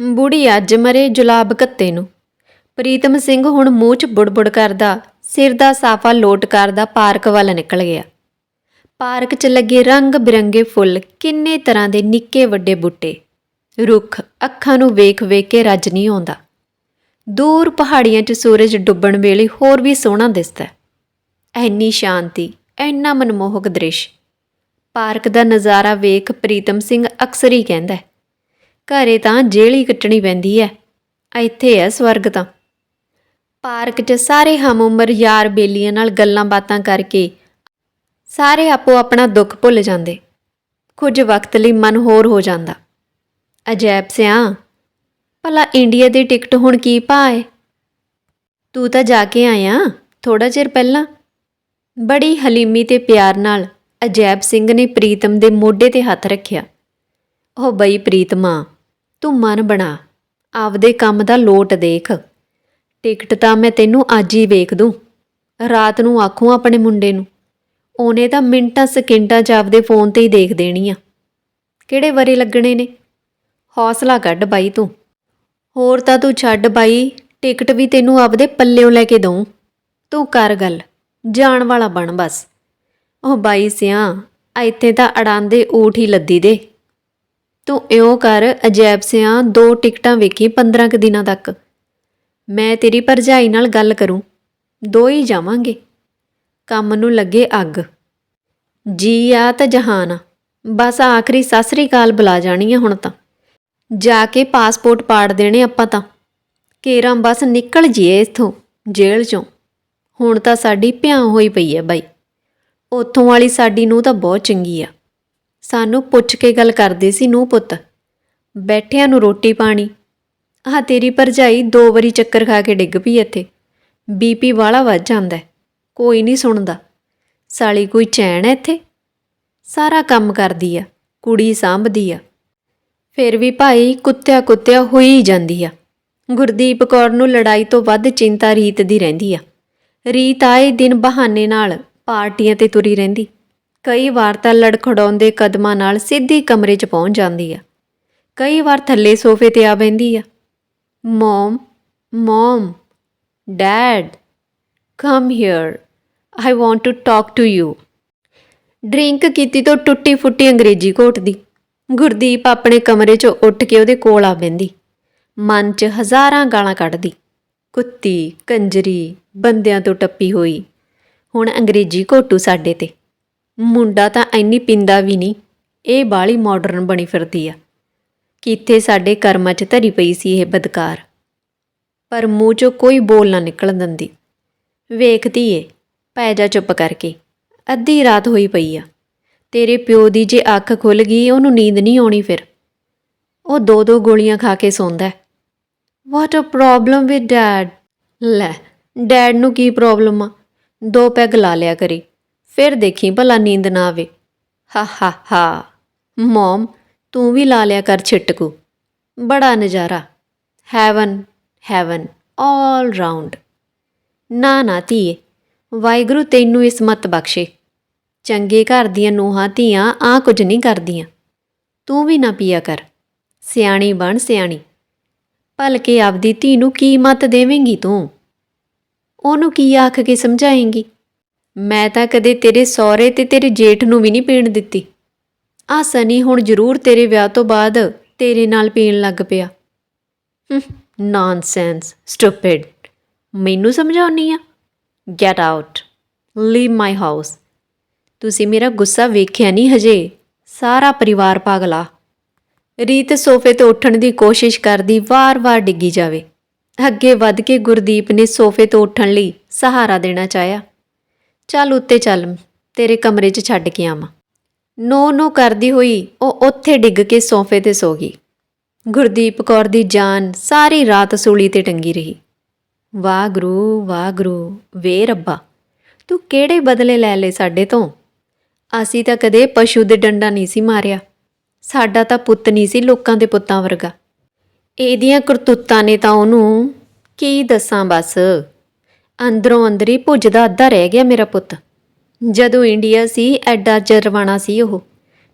ਬੁੜੀ ਅੱਜ ਮਰੇ ਜੁਲਾਬ ਕੱਤੇ ਨੂੰ। ਪ੍ਰੀਤਮ ਸਿੰਘ ਹੁਣ ਮੂੰਹ 'ਚ ਬੁੜਬੁੜ ਕਰਦਾ, ਸਿਰ ਦਾ ਸਾਫਾ ਲੋਟ ਕਰਦਾ ਪਾਰਕ ਵੱਲ ਨਿਕਲ ਗਿਆ। ਪਾਰਕ 'ਚ ਲੱਗੇ ਰੰਗ ਬਿਰੰਗੇ ਫੁੱਲ ਕਿੰਨੇ ਤਰ੍ਹਾਂ ਦੇ ਨਿੱਕੇ ਵੱਡੇ ਬੂਟੇ। ਰੁੱਖ ਅੱਖਾਂ ਨੂੰ ਵੇਖ ਵੇਖ ਕੇ ਰੱਜ ਨਹੀਂ ਆਉਂਦਾ। ਦੂਰ ਪਹਾੜੀਆਂ 'ਚ ਸੂਰਜ ਡੁੱਬਣ ਵੇਲੇ ਹੋਰ ਵੀ ਸੋਹਣਾ ਦਿਸਦਾ। ਹੈ। ਐਨੀ ਸ਼ਾਂਤੀ, ਐਨਾ ਮਨਮੋਹਕ ਦ੍ਰਿਸ਼। ਪਾਰਕ ਦਾ ਨਜ਼ਾਰਾ ਵੇਖ ਪ੍ਰੀਤਮ ਸਿੰਘ ਅਕਸਰ ਹੀ ਕਹਿੰਦਾ ਹੈ, ਘਰੇ ਤਾਂ ਜੇਲ੍ਹ ਹੀ ਕੱਟਣੀ ਪੈਂਦੀ ਹੈ ਇੱਥੇ ਹੈ ਸਵਰਗ ਤਾਂ। ਪਾਰਕ 'ਚ ਸਾਰੇ ਹਮ ਉਮਰ ਯਾਰ ਬੇਲੀਆਂ ਨਾਲ ਗੱਲਾਂ ਬਾਤਾਂ ਕਰਕੇ ਸਾਰੇ ਆਪੋ ਆਪਣਾ ਦੁੱਖ ਭੁੱਲ ਜਾਂਦੇ। ਕੁਝ ਵਕਤ ਲਈ ਮਨ ਹੋਰ ਹੋ ਜਾਂਦਾ। ਅਜੈਬ ਸਿਆ ਭਲਾ ਇੰਡੀਆ ਦੀ ਟਿਕਟ ਹੁਣ ਕੀ ਭਾਅ ਤੂੰ ਤਾਂ ਜਾ ਕੇ ਆਇਆ ਥੋੜਾ ਚਿਰ ਪਹਿਲਾਂ? ਬੜੀ ਹਲੀਮੀ ਤੇ ਪਿਆਰ ਨਾਲ ਅਜੈਬ ਸਿੰਘ ਨੇ ਪ੍ਰੀਤਮ ਦੇ ਮੋਢੇ ਤੇ ਹੱਥ ਰੱਖਿਆ। ਉਹ ਬਈ ਪ੍ਰੀਤਮਾ ਤੂੰ ਮਨ ਬਣਾ, ਆਪਦੇ ਕੰਮ ਦਾ ਲੋਟ ਦੇਖ। ਟਿਕਟ ਤਾਂ ਮੈਂ ਤੈਨੂੰ ਅੱਜ ਹੀ ਵੇਖ ਦੂੰ, ਰਾਤ ਨੂੰ ਆਖੂੰ ਆਪਣੇ ਮੁੰਡੇ ਨੂੰ। ਉਹਨੇ ਤਾਂ ਮਿੰਟਾਂ ਸਕਿੰਟਾਂ 'ਚ ਆਪਦੇ ਫੋਨ ਤੇ ਹੀ ਦੇਖ ਦੇਣੀ ਆ ਕਿਹੜੇ ਵਰੇ ਲੱਗਣੇ ਨੇ? ਹੌਸਲਾ ਕੱਢ ਬਾਈ ਤੂੰ। ਹੋਰ ਤਾਂ ਤੂੰ ਛੱਡ ਬਾਈ, ਟਿਕਟ ਵੀ ਤੈਨੂੰ ਆਪਦੇ ਪੱਲਿਓਂ ਲੈ ਕੇ ਦਊਂ। ਤੂੰ ਕਰ ਗੱਲ, ਜਾਣ ਵਾਲਾ ਬਣ ਬਸ। ਉਹ ਬਾਈ ਸਿਆ, ਇੱਥੇ ਤਾਂ ਅੜਾਂਦੇ ਊਠ ਹੀ ਲੱਦੀ ਦੇ। ਤੂੰ ਇਉਂ ਕਰ, ਅਜੈਬ ਸਿਆ, ਦੋ ਟਿਕਟਾਂ ਵੇਖੀ 15 ਕੁ ਦਿਨਾਂ ਤੱਕ। ਮੈਂ ਤੇਰੀ ਭਰਜਾਈ ਨਾਲ ਗੱਲ ਕਰੂੰ, ਦੋ ਹੀ ਜਾਵਾਂਗੇ। ਕੰਮ ਨੂੰ ਲੱਗੇ ਅੱਗ। ਜੀ ਆ ਤਾਂ ਜਹਾਨ ਆ, ਬਸ ਆਖਰੀ ਸਾਸਰੀ ਕਾਲ ਬੁਲਾ ਜਾਣੀ ਆ ਹੁਣ ਤਾਂ। ਜਾ ਕੇ ਪਾਸਪੋਰਟ ਪਾੜ ਦੇਣੇ ਆਪਾਂ ਤਾਂ। ਕੇਰਾਂ ਬਸ ਨਿਕਲ ਜੀਏ ਇਥੋਂ, ਜੇਲ੍ਹ ਚੋਂ। ਹੁਣ ਤਾਂ ਸਾਡੀ ਭਿਆਂ ਹੋਈ ਪਈ ਐ ਬਾਈ। ਉੱਥੋਂ ਵਾਲੀ ਸਾਡੀ ਨੂੰ ਤਾਂ ਬਹੁਤ ਚੰਗੀ ਆ। ਸਾਨੂੰ ਪੁੱਛ ਕੇ ਗੱਲ ਕਰਦੇ ਸੀ ਨੂੰ ਪੁੱਤ। ਬੈਠਿਆਂ ਨੂੰ ਰੋਟੀ ਪਾਣੀ। ਆਹ ਤੇਰੀ ਭਰਜਾਈ ਦੋ ਵਾਰੀ ਚੱਕਰ ਖਾ ਕੇ ਡਿੱਗ ਪਈ ਇੱਥੇ। ਬੀਪੀ ਵਾਲਾ ਵੱਜ ਜਾਂਦਾ। ਕੋਈ ਨਹੀਂ ਸੁਣਦਾ। ਸਾਲੀ ਕੋਈ ਚੈਨ ਹੈ ਇੱਥੇ। ਸਾਰਾ ਕੰਮ ਕਰਦੀ ਆ। ਕੁੜੀ ਸਾਂਭਦੀ ਆ। ਫਿਰ ਵੀ ਭਾਈ ਕੁੱਤਿਆ ਕੁੱਤਿਆ ਹੋਈ ਜਾਂਦੀ ਆ। ਗੁਰਦੀਪ ਕੌਰ ਨੂੰ ਲੜਾਈ ਤੋਂ ਵੱਧ ਚਿੰਤਾ ਰੀਤ ਦੀ ਰਹਿੰਦੀ ਆ। ਰੀਤ ਆਏ ਦਿਨ ਬਹਾਨੇ ਨਾਲ ਪਾਰਟੀਆਂ ਤੇ ਤੁਰੀ ਰਹਿੰਦੀ। ਕਈ ਵਾਰ ਤਾਂ ਲੜਖੜਾਉਂਦੇ ਕਦਮਾਂ ਨਾਲ ਸਿੱਧੀ ਕਮਰੇ 'ਚ ਪਹੁੰਚ ਜਾਂਦੀ ਆ। ਕਈ ਵਾਰ ਥੱਲੇ ਸੋਫੇ ਤੇ ਆ ਬੈੰਦੀ ਆ। Mum mum, dad come here I want to talk to you drink ਕੀਤੀ ਤੋਂ ਟੁੱਟੀ ਫੁੱਟੀ ਅੰਗਰੇਜ਼ੀ ਘੋਟਦੀ। ਗੁਰਦੀਪ ਆਪਣੇ ਕਮਰੇ 'ਚੋਂ ਉੱਠ ਕੇ ਉਹਦੇ ਕੋਲ ਆ ਬੈੰਦੀ ਮਨ 'ਚ ਹਜ਼ਾਰਾਂ ਗਾਲਾਂ ਕੱਢਦੀ। ਕੁੱਤੀ, ਕੰਜਰੀ, ਬੰਦਿਆਂ ਤੋਂ ਟੱਪੀ ਹੋਈ। ਹੁਣ ਅੰਗਰੇਜ਼ੀ ਘੋਟੂ ਸਾਡੇ ਤੇ। ਮੁੰਡਾ ਤਾਂ ਐਨੀ ਪਿੰਦਾ ਵੀ ਨਹੀਂ, ਇਹ ਬਾਲੀ ਮਾਡਰਨ ਬਣੀ ਫਿਰਦੀ ਆ। ਕਿੱਥੇ ਸਾਡੇ ਕਰਮਾਂ 'ਚ ਧਰੀ ਪਈ ਸੀ ਇਹ ਬਦਕਾਰ। ਪਰ ਮੂੰਹ 'ਚੋਂ ਕੋਈ ਬੋਲ ਨਾ ਨਿਕਲ ਦਿੰਦੀ। ਵੇਖਦੀ ਏ, ਪੈ ਜਾ ਚੁੱਪ ਕਰਕੇ, ਅੱਧੀ ਰਾਤ ਹੋਈ ਪਈ ਆ। ਤੇਰੇ ਪਿਓ ਦੀ ਜੇ ਅੱਖ ਖੁੱਲ ਗਈ, ਉਹਨੂੰ ਨੀਂਦ ਨਹੀਂ ਆਉਣੀ ਫਿਰ। ਉਹ ਦੋ ਦੋ ਗੋਲੀਆਂ ਖਾ ਕੇ ਸੌਂਦਾ। What a problem with dad ਲੈ ਡੈਡ ਨੂੰ ਕੀ ਪ੍ਰੋਬਲਮ ਆ? ਦੋ ਪੈਗ ਲਾ ਲਿਆ ਕਰੀ। ਫਿਰ ਦੇਖੀ ਭਲਾ ਨੀਂਦ ਨਾ ਆਵੇ। ਹਾ ਹਾ ਹਾ। ਮਮ, ਤੂੰ ਵੀ ਲਾ ਲਿਆ ਕਰ ਛਿਟਕੂ। ਬੜਾ ਨਜ਼ਾਰਾ। ਹੈਵਨ ਹੈਵਨ ਆਲ ਰਾਉਂਡ ਨਾ ਨਾ ਧੀਏ, ਵਾਹਿਗੁਰੂ ਤੈਨੂੰ ਇਸਮਤ ਬਖਸ਼ੇ। ਚੰਗੇ ਘਰ ਦੀਆਂ ਨੂੰਹਾਂ, ਧੀਆਂ ਆ ਕੁਝ ਨਹੀਂ ਕਰਦੀਆਂ। ਤੂੰ ਵੀ ਨਾ ਪੀਆ ਕਰ। ਸਿਆਣੀ ਬਣ ਸਿਆਣੀ। ਭਲਕੇ ਆਪਦੀ ਧੀ ਨੂੰ ਕੀ ਮਤ ਦੇਵੇਂਗੀ ਤੂੰ? ਉਹਨੂੰ ਕੀ ਆਖ ਕੇ ਸਮਝਾਏਂਗੀ? ਮੈਂ ਤਾਂ ਕਦੇ ਤੇਰੇ ਸਹੁਰੇ ਤੇ ਤੇਰੇ ਜੇਠ ਨੂੰ ਵੀ ਨਹੀਂ ਪੀਣ ਦਿੱਤੀ। ਆ ਸਨੀ ਹੁਣ ਜ਼ਰੂਰ ਤੇਰੇ ਵਿਆਹ ਤੋਂ ਬਾਅਦ ਤੇਰੇ ਨਾਲ ਪੀਣ ਲੱਗ ਪਿਆ। ਨੌਨਸੈਂਸ ਸਟੂਪਿਡ ਮੈਨੂੰ ਸਮਝਾਉਣੀ ਆ? Get out leave my house ਤੁਸੀਂ ਮੇਰਾ ਗੁੱਸਾ ਵੇਖਿਆ ਨਹੀਂ ਹਜੇ? ਸਾਰਾ ਪਰਿਵਾਰ ਪਾਗਲਾ ਰੀਤ ਸੋਫੇ ਤੋਂ ਉੱਠਣ ਦੀ ਕੋਸ਼ਿਸ਼ ਕਰਦੀ ਵਾਰ-ਵਾਰ ਡਿੱਗੀ ਜਾਵੇ। ਅੱਗੇ ਵੱਧ ਕੇ ਗੁਰਦੀਪ ਨੇ ਸੋਫੇ ਤੋਂ ਉੱਠਣ ਲਈ ਸਹਾਰਾ ਦੇਣਾ ਚਾਹਿਆ। ਚੱਲ ਉੱਤੇ ਚੱਲ, ਤੇਰੇ ਕਮਰੇ 'ਚ ਛੱਡ ਕੇ ਆਵਾਂ ਨੋ ਨੋ ਕਰਦੀ ਹੋਈ ਉਹ ਉੱਥੇ ਡਿੱਗ ਕੇ ਸੋਫੇ ਤੇ ਸੋ ਗਈ। ਗੁਰਦੀਪ ਕੌਰ ਦੀ ਜਾਨ ਸਾਰੀ ਰਾਤ ਸੂਲੀ ਤੇ ਟੰਗੀ ਰਹੀ। ਵਾਹ ਗੁਰੂ ਵਾਹ ਗੁਰੂ ਵੇ ਰੱਬਾ, ਤੂੰ ਕਿਹੜੇ ਬਦਲੇ ਲੈ ਲਏ ਸਾਡੇ ਤੋਂ? ਅਸੀਂ ਤਾਂ ਕਦੇ ਪਸ਼ੂ ਦੇ ਡੰਡਾ ਨਹੀਂ ਸੀ ਮਾਰਿਆ। ਸਾਡਾ ਤਾਂ ਪੁੱਤ ਨਹੀਂ ਸੀ ਲੋਕਾਂ ਦੇ ਪੁੱਤਾਂ ਵਰਗਾ। ਇਹਦੀਆਂ ਕਰਤੂਤਾਂ ਨੇ ਤਾਂ ਉਹਨੂੰ ਕੀ ਦੱਸਾਂ ਬਸ। ਅੰਦਰੋਂ ਅੰਦਰੀ ਭੁੱਜਦਾ ਅੱਧਾ ਰਹਿ ਗਿਆ ਮੇਰਾ ਪੁੱਤ। ਜਦੋਂ ਇੰਡੀਆ ਸੀ, ਐਡਾ ਜਰਵਾਣਾ ਸੀ ਉਹ।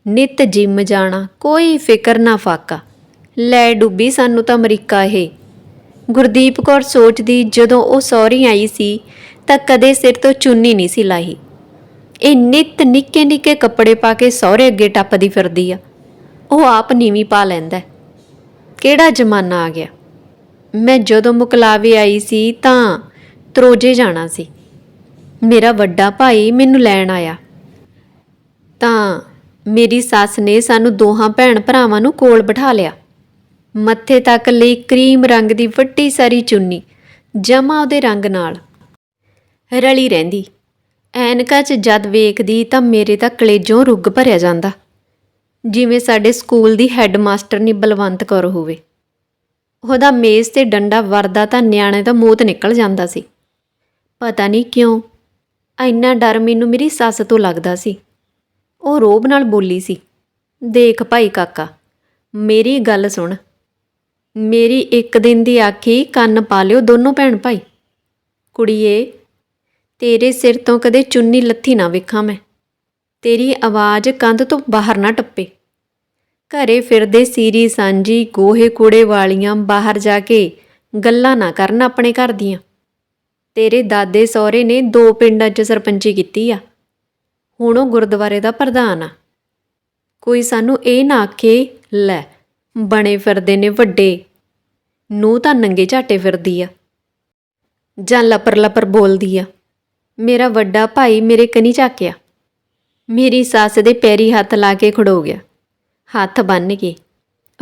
ਨਿਤ ਜਿੰਮ ਜਾਣਾ, ਕੋਈ ਫਿਕਰ ਨਾ ਫਾਕਾ। ਲੈ ਡੁੱਬੀ ਸਾਨੂੰ ਤਾਂ ਅਮਰੀਕਾ ਇਹ। ਗੁਰਦੀਪ ਕੌਰ ਸੋਚਦੀ, ਜਦੋਂ ਉਹ ਸੌਰੀ ਆਈ ਸੀ, ਤਾਂ ਕਦੇ ਸਿਰ ਤੋਂ ਚੁੰਨੀ ਨਹੀਂ ਸੀ ਲਾਹੀ। ਇਹ ਨਿਤ ਨਿੱਕੇ ਨਿੱਕੇ ਕੱਪੜੇ ਪਾ ਕੇ ਸਹੁਰੇ ਅੱਗੇ ਟੱਪਦੀ ਫਿਰਦੀ ਆ। ਉਹ ਆਪ ਨੀਵੀਂ ਪਾ ਲੈਂਦਾ। ਕਿਹੜਾ ਜ਼ਮਾਨਾ ਆ ਗਿਆ? ਮੈਂ ਜਦੋਂ ਮੁਕਲਾਵੇ ਆਈ ਸੀ ਤਾਂ ਤਰੋਜੇ ਜਾਣਾ ਸੀ। ਮੇਰਾ ਵੱਡਾ ਭਾਈ ਮੈਨੂੰ ਲੈਣ ਆਇਆ। ਤਾਂ ਮੇਰੀ ਸੱਸ ਨੇ ਸਾਨੂੰ ਦੋਹਾਂ ਭੈਣ ਭਰਾਵਾਂ ਨੂੰ ਕੋਲ ਬਿਠਾ ਲਿਆ। ਮੱਥੇ ਤੱਕ ਲਈ ਕਰੀਮ ਰੰਗ ਦੀ ਵੱਡੀ ਸਾਰੀ ਚੁੰਨੀ ਜਮਾ ਉਹਦੇ ਰੰਗ ਨਾਲ। ਰਲੀ ਰਹਿੰਦੀ। ਐਨਕਾ 'ਚ ਜਦ ਵੇਖਦੀ ਤਾਂ ਮੇਰੇ ਤਾਂ ਕਲੇਜੋਂ ਰੁੱਗ ਭਰਿਆ ਜਾਂਦਾ। ਜਿਵੇਂ ਸਾਡੇ ਸਕੂਲ ਦੀ ਹੈੱਡਮਾਸਟਰ ਨੀ ਬਲਵੰਤ ਕੌਰ ਹੋਵੇ। ਉਹਦਾ ਮੇਜ਼ ਤੇ ਡੰਡਾ ਵਰਦਾ ਤਾਂ ਨਿਆਣੇ ਦਾ ਮੂਤ ਨਿਕਲ ਜਾਂਦਾ ਸੀ। ਪਤਾ ਨਹੀਂ ਕਿਉਂ, ਇੰਨਾ ਡਰ ਮੈਨੂੰ ਮੇਰੀ ਸੱਸ ਤੋਂ ਲੱਗਦਾ ਸੀ। ਉਹ ਰੋਬ ਨਾਲ ਬੋਲੀ ਸੀ, ਦੇਖ ਭਾਈ ਕਾਕਾ, ਮੇਰੀ ਗੱਲ ਸੁਣ। ਮੇਰੀ ਇੱਕ ਦਿਨ ਦੀ ਆਖੀ ਕੰਨ ਪਾ ਲਿਓ ਦੋਨੋਂ ਭੈਣ ਭਾਈ। ਕੁੜੀਏ, ਤੇਰੇ ਸਿਰ ਤੋਂ ਕਦੇ ਚੁੰਨੀ ਲੱਥੀ ਨਾ ਵੇਖਾਂ ਮੈਂ। ਤੇਰੀ ਆਵਾਜ਼ ਕੰਧ ਤੋਂ ਬਾਹਰ ਨਾ ਟੱਪੇ। ਘਰੇ ਫਿਰਦੇ ਸੀਰੀ ਸਾਂਝੀ, ਗੋਹੇ ਕੂੜੇ ਵਾਲੀਆਂ, ਬਾਹਰ ਜਾ ਕੇ ਗੱਲਾਂ ਨਾ ਕਰਨ ਆਪਣੇ ਘਰ ਦੀਆਂ। ਤੇਰੇ ਦਾਦੇ ਸਹੁਰੇ ਨੇ ਦੋ ਪਿੰਡਾਂ 'ਚ ਸਰਪੰਚੀ ਕੀਤੀ ਆ। ਹੁਣ ਉਹ ਗੁਰਦੁਆਰੇ ਦਾ ਪ੍ਰਧਾਨ ਆ। ਕੋਈ ਸਾਨੂੰ ਇਹ ਨਾ ਆਖੇ, ਲੈ, ਬਣੇ ਫਿਰਦੇ ਨੇ ਵੱਡੇ। ਨੂੰ ਤਾਂ ਨੰਗੇ ਝਾਟੇ ਫਿਰਦੀ ਆ। ਜਾਂ ਲਪਰ ਲਪਰ ਬੋਲਦੀ ਆ। ਮੇਰਾ ਵੱਡਾ ਭਾਈ ਮੇਰੇ ਕਨੀ ਝਾਕਿਆ। ਮੇਰੀ ਸੱਸ ਦੇ ਪੈਰੀ ਹੱਥ ਲਾ ਕੇ ਖੜੋ ਗਿਆ। ਹੱਥ ਬੰਨ ਕੇ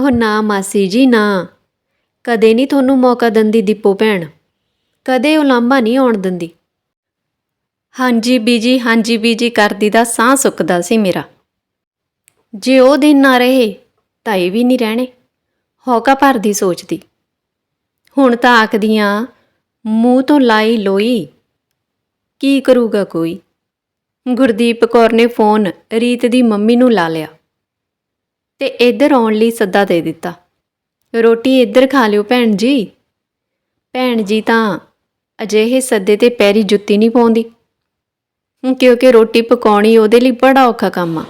ਉਹ ਨਾ ਮਾਸੀ ਜੀ, ਨਾ। ਕਦੇ ਨਹੀਂ ਤੁਹਾਨੂੰ ਮੌਕਾ ਦਿੰਦੀ ਦੀਪੋ ਭੈਣ। ਕਦੇ ਉਹ ਲਾਂਭਾ ਨਹੀਂ ਆਉਣ ਦਿੰਦੀ। ਹਾਂਜੀ ਬੀਜੀ ਹਾਂਜੀ ਬੀਜੀ, ਕਰਦੀ ਦਾ ਸਾਹ ਸੁੱਕਦਾ ਸੀ ਮੇਰਾ। ਜੇ ਉਹ ਦਿਨ ਨਾ ਰਹੇ ਤਾਂ ਇਹ ਵੀ ਨਹੀਂ ਰਹਿਣੇ। ਹੌਕਾ ਭਰਦੀ ਸੋਚਦੀ। ਹੁਣ ਤਾਂ ਆਖਦੀਆਂ, ਮੂੰਹ ਤੋਂ ਲਾਈ ਲੋਈ। ਕੀ ਕਰੂਗਾ ਕੋਈ? ਗੁਰਦੀਪ ਕੌਰ ਨੇ ਫੋਨ ਰੀਤ ਦੀ ਮੰਮੀ ਨੂੰ ਲਾ ਲਿਆ ਤੇ ਇੱਧਰ ਆਉਣ ਲਈ ਸੱਦਾ ਦੇ ਦਿੱਤਾ। ਰੋਟੀ ਇੱਧਰ ਖਾ ਲਿਓ ਭੈਣ ਜੀ। ਭੈਣ ਜੀ ਤਾਂ ਅਜਿਹੇ ਸੱਦੇ ਤੇ ਪੈਰੀ ਜੁੱਤੀ ਨਹੀਂ ਪਾਉਂਦੀ। ਕਿਉਂਕਿ ਰੋਟੀ ਪਕਾਉਣੀ ਉਹਦੇ ਲਈ ਬੜਾ ਔਖਾ ਕੰਮ ਆ।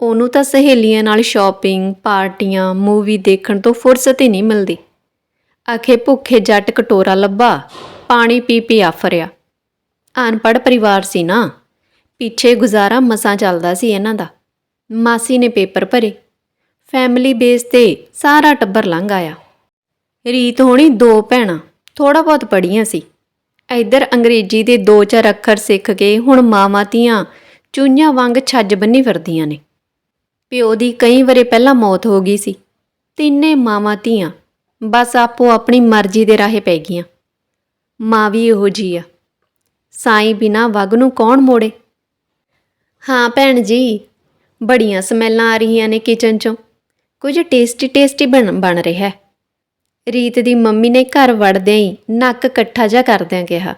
ਉਹਨੂੰ ਤਾਂ ਸਹੇਲੀਆਂ ਨਾਲ ਸ਼ਾਪਿੰਗ ਪਾਰਟੀਆਂ ਮੂਵੀ ਦੇਖਣ ਤੋਂ ਫੁਰਸਤ ਹੀ ਨਹੀਂ ਮਿਲਦੀ। ਆਖੇ ਭੁੱਖੇ ਜੱਟ ਕਟੋਰਾ ਲੱਭਾ, ਪਾਣੀ ਪੀ ਪੀ ਆਫਰਿਆ। ਅਨਪੜ੍ਹ ਪਰਿਵਾਰ ਸੀ ਨਾ। ਪਿੱਛੇ ਗੁਜ਼ਾਰਾ ਮਸਾਂ ਚੱਲਦਾ ਸੀ ਇਹਨਾਂ ਦਾ। ਮਾਸੀ ਨੇ ਪੇਪਰ ਭਰੇ। ਫੈਮਿਲੀ ਬੇਸ ਤੇ ਸਾਰਾ ਟੱਬਰ ਲੰਘ ਆਇਆ। ਰੀਤ ਹੋਣੀ ਦੋ ਭੈਣਾਂ ਥੋੜਾ ਬਹੁਤ ਪੜੀਆਂ ਸੀ। ਇੱਧਰ ਅੰਗਰੇਜ਼ੀ ਦੇ ਦੋ ਚਾਰ ਅੱਖਰ ਸਿੱਖ ਕੇ ਹੁਣ ਮਾਵਾਂ ਧੀਆਂ ਚੂਈਆਂ ਵਾਂਗ ਛੱਜ ਬੰਨੀ ਫਿਰਦੀਆਂ ਨੇ। ਪਿਓ ਦੀ ਕਈ ਵਾਰੇ ਪਹਿਲਾਂ ਮੌਤ ਹੋ ਗਈ ਸੀ। ਤਿੰਨੇ ਮਾਵਾਂ ਧੀਆਂ, ਬਸ ਆਪੋ ਆਪਣੀ ਮਰਜ਼ੀ ਦੇ ਰਾਹੇ ਪੈ ਗਈਆਂ। ਮਾਂ ਵੀ ਇਹੋ ਜੀ ਆ। ਸਾਈਂ ਬਿਨਾ ਵਗ ਨੂੰ ਕੌਣ ਮੋੜੇ? ਹਾਂ ਭੈਣ ਜੀ, ਬੜੀਆਂ ਸਮੈਲਾਂ ਆ ਰਹੀਆਂ ਨੇ ਕਿਚਨ ਚੋਂ। ਕੁਝ ਟੇਸਟੀ ਟੇਸਟੀ ਬਣ ਬਣ ਰਿਹਾ ਹੈ। ਰੀਤ ਦੀ ਮੰਮੀ ਨੇ ਘਰ ਵੜਦਿਆਂ ਹੀ ਨੱਕ ਇਕੱਠਾ ਜਿਹਾ ਕਰਦਿਆਂ ਕਿਹਾ,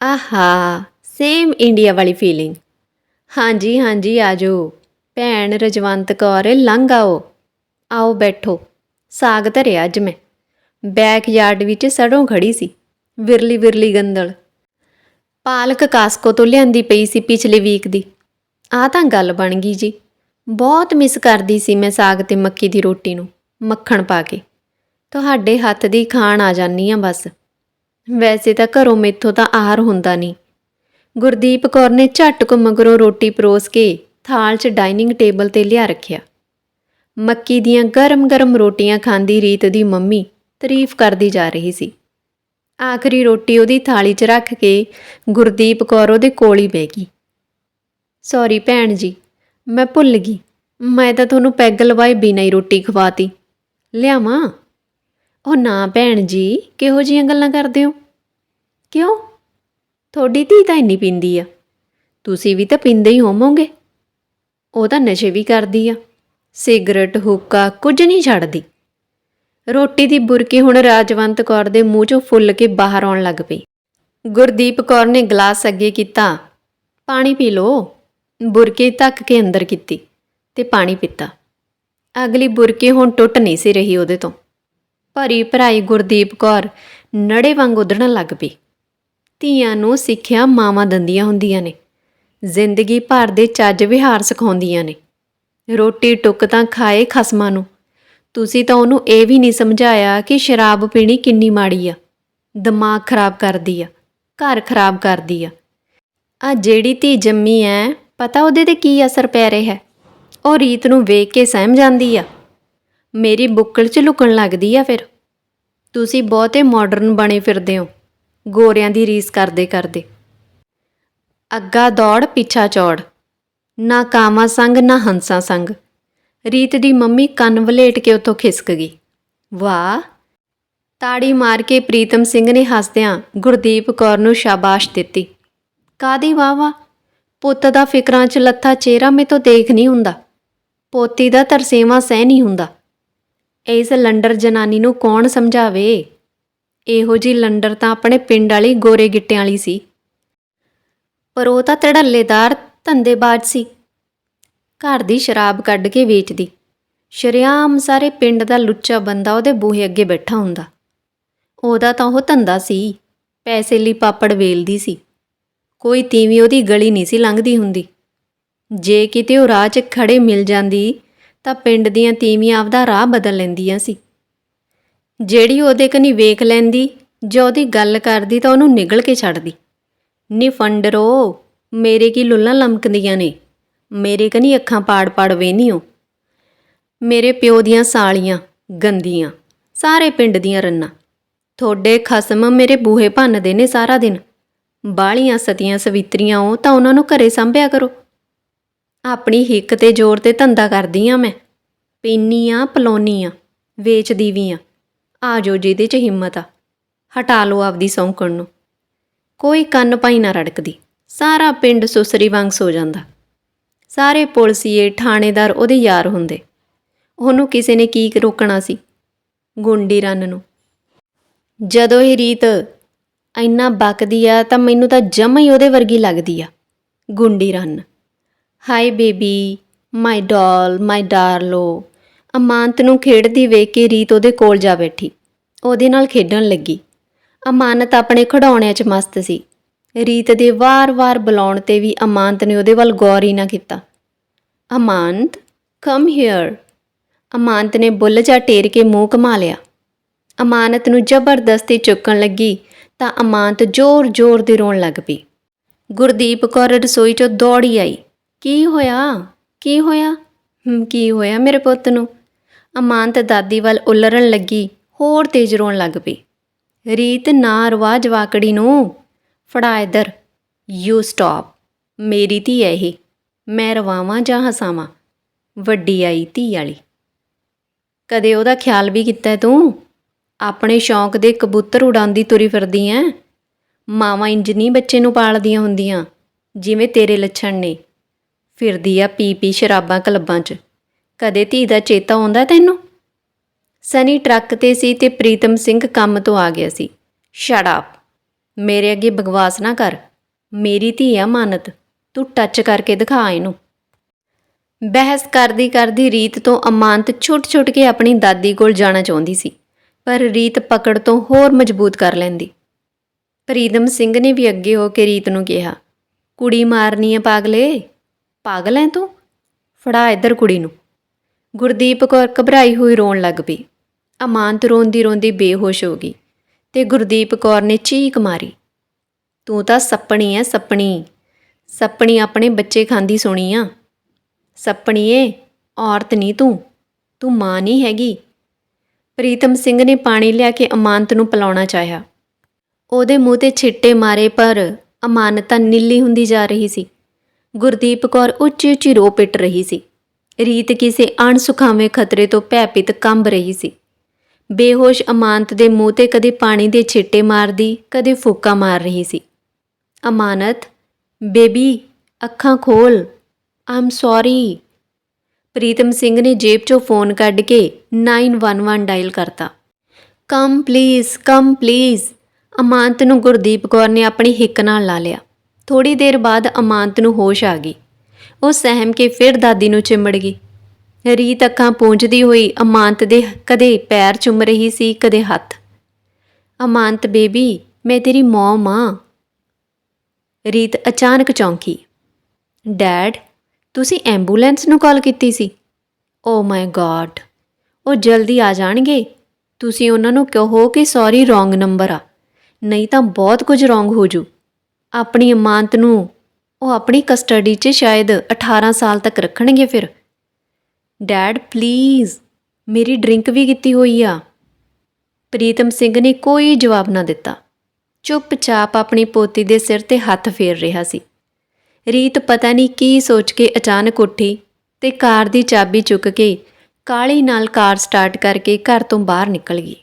ਆਹਾ ਸੇਮ ਇੰਡੀਆ ਵਾਲੀ ਫੀਲਿੰਗ ਹਾਂਜੀ ਹਾਂਜੀ, ਆਜੋ। ਭੈਣ ਰਜਵੰਤ ਕੌਰ, ਲੰਘ ਆਓ। ਆਓ ਬੈਠੋ। ਸਾਗ ਧਰਿਆ ਅੱਜ ਮੈਂ। ਬੈਕ ਯਾਰਡ ਵਿੱਚ ਸੜੋਂ ਖੜੀ ਸੀ, ਵਿਰਲੀ ਵਿਰਲੀ ਗੰਦਲ। ਪਾਲਕ ਕਾਸਕੋ ਤੋਂ ਲਿਆਂਦੀ ਪਈ ਸੀ ਪਿਛਲੇ ਵੀਕ ਦੀ। ਆ ਤਾਂ ਗੱਲ ਬਣ ਗਈ ਜੀ। ਬਹੁਤ ਮਿਸ ਕਰਦੀ ਸੀ ਮੈਂ ਸਾਗ ਤੇ ਮੱਕੀ ਦੀ ਰੋਟੀ ਨੂੰ, ਮੱਖਣ ਪਾ ਕੇ। ਤੁਹਾਡੇ ਹੱਥ ਦੀ ਖਾਣ ਆ ਜਾਨੀ ਆ ਬਸ। ਵੈਸੇ ਤਾਂ ਘਰੋਂ ਮੇਥੋਂ ਤਾਂ ਆਹਾਰ ਹੁੰਦਾ ਨਹੀਂ। ਗੁਰਦੀਪ ਕੌਰ ਨੇ ਝੱਟ ਕੋ ਮਗਰੋਂ ਰੋਟੀ ਪਰੋਸ ਕੇ ਥਾਲ 'ਚ ਡਾਈਨਿੰਗ ਟੇਬਲ ਤੇ ਲਿਆ ਰੱਖਿਆ। ਮੱਕੀ ਦੀਆਂ ਗਰਮ-ਗਰਮ ਰੋਟੀਆਂ ਖਾਂਦੀ ਰੀਤ ਦੀ ਮੰਮੀ ਤਾਰੀਫ ਕਰਦੀ ਜਾ ਰਹੀ ਸੀ। ਆਖਰੀ ਰੋਟੀ ਉਹਦੀ ਥਾਲੀ 'ਚ ਰੱਖ ਕੇ ਗੁਰਦੀਪ ਕੌਰ ਉਹਦੇ ਕੋਲ ਹੀ ਬਹਿ ਗਈ। ਸੌਰੀ ਭੈਣ ਜੀ, ਮੈਂ ਭੁੱਲ ਗਈ। ਮੈਂ ਤਾਂ ਤੁਹਾਨੂੰ ਪੈਗ ਲਵਾਏ ਬਿਨਾਂ ਹੀ ਰੋਟੀ ਖਵਾਤੀ। ਲਿਆਵਾਂ? ਉਹ ਨਾ ਭੈਣ ਜੀ, ਕਿਹੋ ਜੀਆਂ ਗੱਲਾਂ ਕਰਦੇ ਹੋ? ਕਿਉਂ? ਤੁਹਾਡੀ ਧੀ ਤਾਂ ਇੰਨੀ ਪੀਂਦੀ ਆ। ਤੁਸੀਂ ਵੀ ਤਾਂ ਪੀਂਦੇ ਹੀ ਹੋਵੋਗੇ। ਉਹ ਤਾਂ ਨਸ਼ੇ ਵੀ ਕਰਦੀ ਆ। ਸਿਗਰਟ, ਹੁੱਕਾ ਕੁਝ ਨਹੀਂ ਛੱਡਦੀ। ਰੋਟੀ ਦੀ ਬੁਰਕੀ ਹੁਣ ਰਾਜਵੰਤ ਕੌਰ ਦੇ ਮੂੰਹ 'ਚੋਂ ਫੁੱਲ ਕੇ ਬਾਹਰ ਆਉਣ ਲੱਗ ਪਈ। ਗੁਰਦੀਪ ਕੌਰ ਨੇ ਗਲਾਸ ਅੱਗੇ ਕੀਤਾ, ਪਾਣੀ ਪੀ ਲਓ। ਬੁਰਕੇ ਧੱਕ ਕੇ ਅੰਦਰ ਕੀਤੀ ਤੇ ਪਾਣੀ ਪੀਤਾ। ਅਗਲੀ ਬੁਰਕੇ ਹੁਣ ਟੁੱਟ ਨਹੀਂ ਸੀ ਰਹੀ ਉਹਦੇ ਤੋਂ। ਭਰੀ ਭਰਾਈ ਗੁਰਦੀਪ ਕੌਰ ਨੜੇ ਵਾਂਗ ਉਧੜਨ ਲੱਗ ਪਈ। ਧੀਆਂ ਨੂੰ ਸਿੱਖਿਆ ਮਾਵਾਂ ਦੰਦੀਆਂ ਹੁੰਦੀਆਂ ਨੇ। ਜ਼ਿੰਦਗੀ ਭਰ ਦੇ ਚੱਜ ਵਿਹਾਰ ਸਿਖਾਉਂਦੀਆਂ ਨੇ। ਰੋਟੀ ਟੁੱਕ ਤਾਂ ਖਾਏ ਖਸਮਾਂ ਨੂੰ। ਤੁਸੀਂ ਤਾਂ ਉਹਨੂੰ ਇਹ ਵੀ ਨਹੀਂ ਸਮਝਾਇਆ ਕਿ ਸ਼ਰਾਬ ਪੀਣੀ ਕਿੰਨੀ ਮਾੜੀ ਆ। ਦਿਮਾਗ ਖਰਾਬ ਕਰਦੀ ਆ। ਘਰ ਖਰਾਬ ਕਰਦੀ ਆ। ਆ ਜਿਹੜੀ ਧੀ ਜੰਮੀ ਐ ਪਤਾ ਉਹਦੇ ਤੇ ਕੀ ਅਸਰ ਪੈ ਰਿਹਾ ਹੈ? ਉਹ ਰੀਤ ਨੂੰ ਵੇਖ ਕੇ ਸਹਿਮ ਜਾਂਦੀ ਆ। ਮੇਰੀ ਬੁੱਕਲ 'ਚ ਲੁਕਣ ਲੱਗਦੀ ਆ ਫਿਰ। ਤੁਸੀਂ ਬਹੁਤੇ ਮਾਡਰਨ ਬਣੇ ਫਿਰਦੇ ਹੋ। ਗੋਰਿਆਂ ਦੀ ਰੀਸ ਕਰਦੇ ਕਰਦੇ। ਅੱਗਾ ਦੌੜ, ਪਿੱਛਾ ਚੌੜ। ਨਾ ਕਾਮਾ ਸੰਗ, ਨਾ ਹੰਸਾ ਸੰਗ। ਰੀਤ ਦੀ ਮੰਮੀ ਕੰਨ ਵਲੇਟ ਕੇ ਉੱਥੋਂ ਖਿਸਕ ਗਈ। ਵਾਹ! ਤਾੜੀ ਮਾਰ ਕੇ ਪ੍ਰੀਤਮ ਸਿੰਘ ਨੇ ਹੱਸਦਿਆਂ ਗੁਰਦੀਪ ਕੌਰ ਨੂੰ ਸ਼ਾਬਾਸ਼ ਦਿੱਤੀ। ਕਾਦੀ ਵਾਹ ਵਾਹ ਪੁੱਤ ਦਾ ਫਿਕਰਾਂ 'ਚ ਲੱਥਾ ਚਿਹਰਾ ਮੇ ਤੋਂ ਦੇਖ ਨਹੀਂ ਹੁੰਦਾ। ਪੋਤੀ ਦਾ ਤਰਸੇਵਾ ਸਹਿ ਨਹੀਂ ਹੁੰਦਾ। ਇਸ ਲੰਡਰ ਜਨਾਨੀ ਨੂੰ ਕੌਣ ਸਮਝਾਵੇ? ਇਹੋ ਜੀ ਲੰਡਰ ਤਾਂ ਆਪਣੇ ਪਿੰਡ ਵਾਲੀ ਗੋਰੇ ਗਿੱਟਿਆਂ ਵਾਲੀ ਸੀ। ਪਰ ਉਹ ਤਾਂ ਧੜੱਲੇਦਾਰ ਧੰਦੇਬਾਜ਼ ਸੀ। ਘਰ ਦੀ ਸ਼ਰਾਬ ਕੱਢ ਕੇ ਵੇਚਦੀ। ਸ਼ਰਿਆਮ ਸਾਰੇ ਪਿੰਡ ਦਾ ਲੁੱਚਾ ਬੰਦਾ ਉਹਦੇ ਬੂਹੇ ਅੱਗੇ ਬੈਠਾ ਹੁੰਦਾ। ਉਹਦਾ ਤਾਂ ਉਹ ਧੰਦਾ ਸੀ। ਪੈਸੇ ਲਈ ਪਾਪੜ ਵੇਲਦੀ ਸੀ। ਕੋਈ ਤੀਵੀਂ ਉਹਦੀ ਗਲੀ ਨਹੀਂ ਸੀ ਲੰਘਦੀ ਹੁੰਦੀ। ਜੇ ਕਿਤੇ ਉਹ ਰਾਹ 'ਚ ਖੜੇ ਮਿਲ ਜਾਂਦੀ, ਤਾਂ ਪਿੰਡ ਦੀਆਂ ਤੀਵੀਆਂ ਆਪਦਾ ਰਾਹ ਬਦਲ ਲੈਂਦੀਆਂ ਸੀ। ਜਿਹੜੀ ਉਹਦੇ ਕਨੀ ਵੇਖ ਲੈਂਦੀ, ਜੇ ਉਹਦੀ ਗੱਲ ਕਰਦੀ, ਤਾਂ ਉਹਨੂੰ ਨਿਗਲ ਕੇ ਛੱਡਦੀ। ਨੀ ਫੰਡਰੋ, ਮੇਰੇ ਕੀ ਲੁੱਲਾਂ ਲਮਕਦੀਆਂ ਨੇ? ਮੇਰੇ ਕਨੀ ਅੱਖਾਂ ਪਾੜ ਪਾੜ ਵੇਨੀਓ ਮੇਰੇ ਪਿਓ ਦੀਆਂ ਸਾਲੀਆਂ, ਗੰਦੀਆਂ, ਸਾਰੇ ਪਿੰਡ ਦੀਆਂ ਰੰਨਾਂ। ਤੁਹਾਡੇ ਖਸਮ ਮੇਰੇ ਬੂਹੇ ਭੰਨਦੇ ਨੇ ਸਾਰਾ ਦਿਨ। ਬਾਹਲੀਆਂ ਸਤੀਆਂ ਸਵਿਤਰੀਆਂ ਹੋ ਤਾਂ ਉਹਨਾਂ ਨੂੰ ਘਰੇ ਸੰਭਿਆ ਕਰੋ। ਆਪਣੀ ਹਿੱਕ ਤੇ ਜ਼ੋਰ ਤੇ ਧੰਦਾ ਕਰਦੀ ਆ ਮੈਂ। ਪੀਨੀ ਆ ਪਲੋਨੀ ਆ ਵੇਚਦੀ ਵੀ ਆ। ਆ ਜੋ ਜਿਹਦੇ 'ਚ ਹਿੰਮਤ ਆ। ਹਟਾ ਲਓ ਆਪਦੀ ਸੌਂਕਣ ਨੂੰ। ਕੋਈ ਕੰਨ ਪਾਈ ਨਾ ਰੜਕਦੀ। ਸਾਰਾ ਪਿੰਡ ਸੁਸਰੀ ਵਾਂਗ ਸੋ ਜਾਂਦਾ। ਸਾਰੇ ਪੁਲਸੀਏ, ਥਾਣੇਦਾਰ ਉਹਦੇ ਯਾਰ ਹੁੰਦੇ। ਉਹਨੂੰ ਕਿਸੇ ਨੇ ਕੀ ਰੋਕਣਾ ਸੀ? ਗੁੰਡੀ ਰੰਨ ਨੂੰ। ਜਦੋਂ ਇਹ ਰੀਤ ਇੰਨਾ ਬਕਦੀ ਆ ਤਾਂ ਮੈਨੂੰ ਤਾਂ ਜਮਾ ਹੀ ਉਹਦੇ ਵਰਗੀ ਲੱਗਦੀ ਆ। ਗੁੰਡੀ run. Hi baby, my doll, my ਡਾਰਲੋ, ਅਮਾਨਤ ਨੂੰ ਖੇਡਦੀ ਵੇਖ ਕੇ ਰੀਤ ਉਹਦੇ ਕੋਲ ਜਾ ਬੈਠੀ। ਉਹਦੇ ਨਾਲ ਖੇਡਣ ਲੱਗੀ। ਅਮਾਨਤ ਆਪਣੇ ਖਿਡੌਣਿਆਂ 'ਚ ਮਸਤ ਸੀ। ਰੀਤ ਦੇ ਵਾਰ-ਵਾਰ ਬੁਲਾਉਣ ਤੇ ਵੀ ਅਮਾਨਤ ਨੇ ਉਹਦੇ ਵੱਲ ਗੌਰ ਹੀ ਨਾ ਕੀਤਾ। ਅਮਾਨਤ ਕਮ ਹੇਅਰ ਅਮਾਨਤ ਨੇ ਬੁੱਲ ਜਾ ਟੇਰ ਕੇ ਮੂੰਹ ਘੁਮਾ ਲਿਆ। ਅਮਾਨਤ ਨੂੰ ਜ਼ਬਰਦਸਤੀ ਚੁੱਕਣ ਲੱਗੀ। ਤਾਂ ਅਮਾਨਤ ਜ਼ੋਰ-ਜ਼ੋਰ ਦੀ ਰੋਣ ਲੱਗ ਪਈ। ਗੁਰਦੀਪ ਕੌਰ ਰਸੋਈ 'ਚੋਂ ਦੌੜੀ ਆਈ। ਕੀ ਹੋਇਆ? ਕੀ ਹੋਇਆ? ਕੀ ਹੋਇਆ ਮੇਰੇ ਪੁੱਤ ਨੂੰ? ਅਮਾਨਤ ਦਾਦੀ ਵੱਲ ਉਲਰਨ ਲੱਗੀ, ਹੋਰ ਤੇਜ਼ ਰੋਣ ਲੱਗ ਪਈ। ਰੀਤ, ਨਾ ਰਵਾ ਜਵਾਕੜੀ ਨੂੰ। ਫੜਾ ਇੱਧਰ। ਯੂ ਸਟਾਪ ਮੇਰੀ ਧੀ ਹੈ ਇਹ। ਮੈਂ ਰਵਾਵਾਂ ਜਾਂ ਹਸਾਵਾਂ? ਵੱਡੀ ਆਈ ਧੀ ਵਾਲੀ। ਕਦੇ ਉਹਦਾ ਖਿਆਲ ਵੀ ਕੀਤਾ ਤੂੰ? ਆਪਣੇ ਸ਼ੌਂਕ ਦੇ ਕਬੂਤਰ ਉਡਾਉਂਦੀ ਤੁਰੀ ਫਿਰਦੀ ਐ। ਮਾਵਾਂ ਇੰਜ ਨਹੀਂ ਬੱਚੇ ਨੂੰ ਪਾਲਦੀਆਂ ਹੁੰਦੀਆਂ, ਜਿਵੇਂ ਤੇਰੇ ਲੱਛਣ ਨੇ। ਫਿਰਦੀ ਆ ਪੀ ਪੀ ਸ਼ਰਾਬਾਂ ਕਲੱਬਾਂ 'ਚ। ਕਦੇ ਧੀ ਦਾ ਚੇਤਾ ਆਉਂਦਾ ਤੈਨੂੰ? ਸਨੀ ਟਰੱਕ ਤੇ ਸੀ ਤੇ ਪ੍ਰੀਤਮ ਸਿੰਘ ਕੰਮ ਤੋਂ ਆ ਗਿਆ ਸੀ। ਸ਼ਟ ਅਪ ਮੇਰੇ ਅੱਗੇ ਬਗਵਾਸ ਨਾ ਕਰ। ਮੇਰੀ ਧੀ ਆ ਮਾਨਤ। ਤੂੰ ਟੱਚ ਕਰਕੇ ਦਿਖਾ ਇਹਨੂੰ। ਬਹਿਸ ਕਰਦੀ ਕਰਦੀ ਰੀਤ ਤੋਂ ਅਮਾਨਤ ਛੁੱਟ-ਛੁੱਟ ਕੇ ਆਪਣੀ ਦਾਦੀ ਕੋਲ ਜਾਣਾ ਚਾਹੁੰਦੀ ਸੀ। ਪਰ ਰੀਤ ਪਕੜ ਤੋਂ ਹੋਰ ਮਜ਼ਬੂਤ ਕਰ ਲੈਂਦੀ। ਪ੍ਰੀਤਮ ਸਿੰਘ ਨੇ ਵੀ ਅੱਗੇ ਹੋ ਕੇ ਰੀਤ ਨੂੰ ਕਿਹਾ, ਕੁੜੀ ਮਾਰਨੀ ਹੈ ਪਾਗਲੇ? ਪਾਗਲ ਹੈ ਤੂੰ? ਫੜਾ ਇੱਧਰ ਕੁੜੀ ਨੂੰ। ਗੁਰਦੀਪ ਕੌਰ ਘਬਰਾਈ ਹੋਈ ਰੋਣ ਲੱਗ ਪਈ। ਅਮਾਨਤ ਰੋਂਦੀ ਰੋਂਦੀ ਬੇਹੋਸ਼ ਹੋ ਗਈ ਤੇ ਗੁਰਦੀਪ ਕੌਰ ਨੇ ਚੀਕ ਮਾਰੀ, ਤੂੰ ਤਾਂ ਸੱਪਣੀ ਐ, ਸੱਪਣੀ। ਸੱਪਣੀ ਆਪਣੇ ਬੱਚੇ ਖਾਂਦੀ ਸੋਣੀ ਆ। ਸੱਪਣੀਏ ਔਰਤ ਨਹੀਂ ਤੂੰ। ਤੂੰ ਮਾਂ ਨਹੀਂ ਹੈਗੀ। ਪ੍ਰੀਤਮ ਸਿੰਘ ਨੇ ਪਾਣੀ ਲਿਆ ਕੇ ਅਮਾਨਤ ਨੂੰ ਪਿਲਾਉਣਾ ਚਾਹਿਆ। ਉਹਦੇ ਮੂੰਹ ਤੇ ਛਿੱਟੇ ਮਾਰੇ ਪਰ ਅਮਾਨਤ ਤਾਂ ਨੀਲੀ ਹੁੰਦੀ ਜਾ ਰਹੀ ਸੀ। ਗੁਰਦੀਪ ਕੌਰ ਉੱਚੀ ਉੱਚੀ ਰੋ ਪਿੱਟ ਰਹੀ ਸੀ। ਰੀਤ ਕਿਸੇ ਅਣਸੁਖਾਵੇਂ ਖਤਰੇ ਤੋਂ ਭੈਪਿਤ ਕੰਬ ਰਹੀ ਸੀ। ਬੇਹੋਸ਼ ਅਮਾਨਤ ਦੇ ਮੂੰਹ ਤੇ ਕਦੇ ਪਾਣੀ ਦੇ ਛਿੱਟੇ ਮਾਰਦੀ, ਕਦੇ ਫੂਕਾ ਮਾਰ ਰਹੀ ਸੀ। ਅਮਾਨਤ, ਬੇਬੀ, ਅੱਖਾਂ ਖੋਲ ਆਮ ਸੌਰੀ ਪ੍ਰੀਤਮ ਸਿੰਘ ਨੇ ਜੇਬ 'ਚੋਂ ਫੋਨ ਕੱਢ ਕੇ 911 ਡਾਇਲ ਕਰਤਾ। ਕਮ ਪਲੀਜ਼ ਕਮ ਪਲੀਜ਼ ਅਮਾਨਤ ਨੂੰ ਗੁਰਦੀਪ ਕੌਰ ਨੇ ਆਪਣੀ ਹਿੱਕ ਨਾਲ ਲਾ ਲਿਆ। ਥੋੜੀ ਦੇਰ ਬਾਅਦ ਅਮਾਨਤ ਨੂੰ ਹੋਸ਼ ਆ ਗਈ। ਉਹ ਸਹਿਮ ਕੇ ਫਿਰ ਦਾਦੀ ਨੂੰ ਚਿੰਬੜ ਗਈ। ਰੀਤ ਅੱਖਾਂ ਪੂੰਝਦੀ ਹੋਈ ਅਮਾਨਤ ਦੇ ਕਦੇ ਪੈਰ ਚੁੰਮ ਰਹੀ ਸੀ, ਕਦੇ ਹੱਥ। ਅਮਾਨਤ ਬੇਬੀ, ਮੈਂ ਤੇਰੀ ਮੌਮ ਆ ਰੀਤ ਅਚਾਨਕ ਚੌਂਕੀ। ਡੈਡ ਤੁਸੀਂ ਐਂਬੂਲੈਂਸ ਨੂੰ ਕਾਲ ਕੀਤੀ ਸੀ? ਓ ਮਾਈ ਗॉड ਉਹ ਜਲਦੀ ਆ ਜਾਣਗੇ। ਤੁਸੀਂ ਉਹਨਾਂ ਨੂੰ ਕਹੋ ਕਿ ਸੌਰੀ ਰੋਂਗ ਨੰਬਰ ਆ। ਨਹੀਂ ਤਾਂ ਬਹੁਤ ਕੁਝ ਰੋਂਗ ਹੋ ਜੂ। ਆਪਣੀ ਅਮਾਨਤ ਨੂੰ ਉਹ ਆਪਣੀ ਕਸਟਡੀ 'ਚ ਸ਼ਾਇਦ 18 ਸਾਲ ਤੱਕ ਰੱਖਣਗੇ ਫਿਰ। ਡੈਡ ਪਲੀਜ਼ ਮੇਰੀ ਡਰਿੰਕ ਵੀ ਕੀਤੀ ਹੋਈ ਆ। ਪ੍ਰੀਤਮ ਸਿੰਘ ਨੇ ਕੋਈ ਜਵਾਬ ਨਾ ਦਿੱਤਾ। ਚੁੱਪਚਾਪ ਆਪਣੀ ਪੋਤੀ ਦੇ ਸਿਰ ਤੇ ਹੱਥ ਫੇਰ ਰਿਹਾ ਸੀ। ਰੀਤ ਪਤਾ ਨਹੀਂ ਕੀ ਸੋਚ ਕੇ ਅਚਾਨਕ ਉੱਠੀ ਤੇ ਕਾਰ ਦੀ ਚਾਬੀ ਚੁੱਕ ਕੇ ਕਾਲੀ ਨਾਲ ਕਾਰ ਸਟਾਰਟ ਕਰਕੇ ਘਰ ਤੋਂ ਬਾਹਰ ਨਿਕਲ ਗਈ।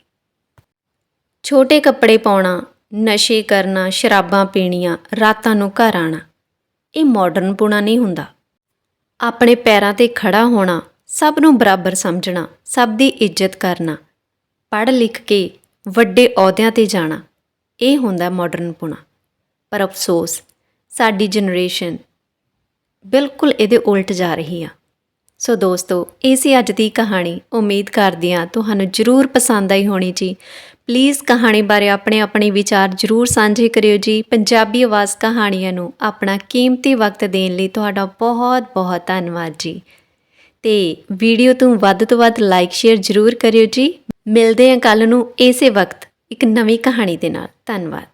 ਛੋਟੇ ਕੱਪੜੇ ਪਾਉਣਾ, ਨਸ਼ੇ ਕਰਨਾ, ਸ਼ਰਾਬਾਂ ਪੀਣੀਆਂ, ਰਾਤਾਂ ਨੂੰ ਘਰ ਆਣਾ, ਇਹ ਮਾਡਰਨ ਪੁਣਾ ਨਹੀਂ ਹੁੰਦਾ। ਆਪਣੇ ਪੈਰਾਂ ਤੇ ਖੜਾ ਹੋਣਾ, ਸਭ ਨੂੰ ਬਰਾਬਰ ਸਮਝਣਾ, ਸਭ ਦੀ ਇੱਜ਼ਤ ਕਰਨਾ ਪੜ੍ਹ ਲਿਖ ਕੇ ਵੱਡੇ ਅਹੁਦਿਆਂ ਤੇ ਜਾਣਾ, ਇਹ ਹੁੰਦਾ ਮਾਡਰਨ ਪੁਣਾ। ਪਰ ਅਫਸੋਸ ਸਾਡੀ ਜਨਰੇਸ਼ਨ ਬਿਲਕੁਲ ਇਹਦੇ ਉਲਟ ਜਾ ਰਹੀ ਆ। ਸੋ ਦੋਸਤੋ, ਇਹ ਸੀ ਅੱਜ ਦੀ ਕਹਾਣੀ। ਉਮੀਦ ਕਰਦੀ ਹਾਂ ਤੁਹਾਨੂੰ ਜਰੂਰ ਪਸੰਦ ਆਈ ਹੋਣੀ ਜੀ। ਪਲੀਜ਼ ਕਹਾਣੀ ਬਾਰੇ ਆਪਣੇ ਆਪਣੇ ਵਿਚਾਰ ਜਰੂਰ ਸਾਂਝੇ ਕਰਿਓ ਜੀ। ਪੰਜਾਬੀ ਆਵਾਜ਼ ਕਹਾਣੀਆਂ ਨੂੰ ਆਪਣਾ ਕੀਮਤੀ ਵਕਤ ਦੇਣ ਲਈ ਤੁਹਾਡਾ ਬਹੁਤ ਬਹੁਤ ਧੰਨਵਾਦ ਜੀ। ਤੇ ਵੀਡੀਓ ਤੋਂ ਵੱਧ ਤੋਂ ਵੱਧ ਲਾਈਕ ਸ਼ੇਅਰ ਜਰੂਰ ਕਰਿਓ ਜੀ। ਮਿਲਦੇ ਹਾਂ ਕੱਲ ਨੂੰ ਇਸੇ ਵਕਤ ਇੱਕ ਨਵੀਂ ਕਹਾਣੀ ਦੇ ਨਾਲ। ਧੰਨਵਾਦ।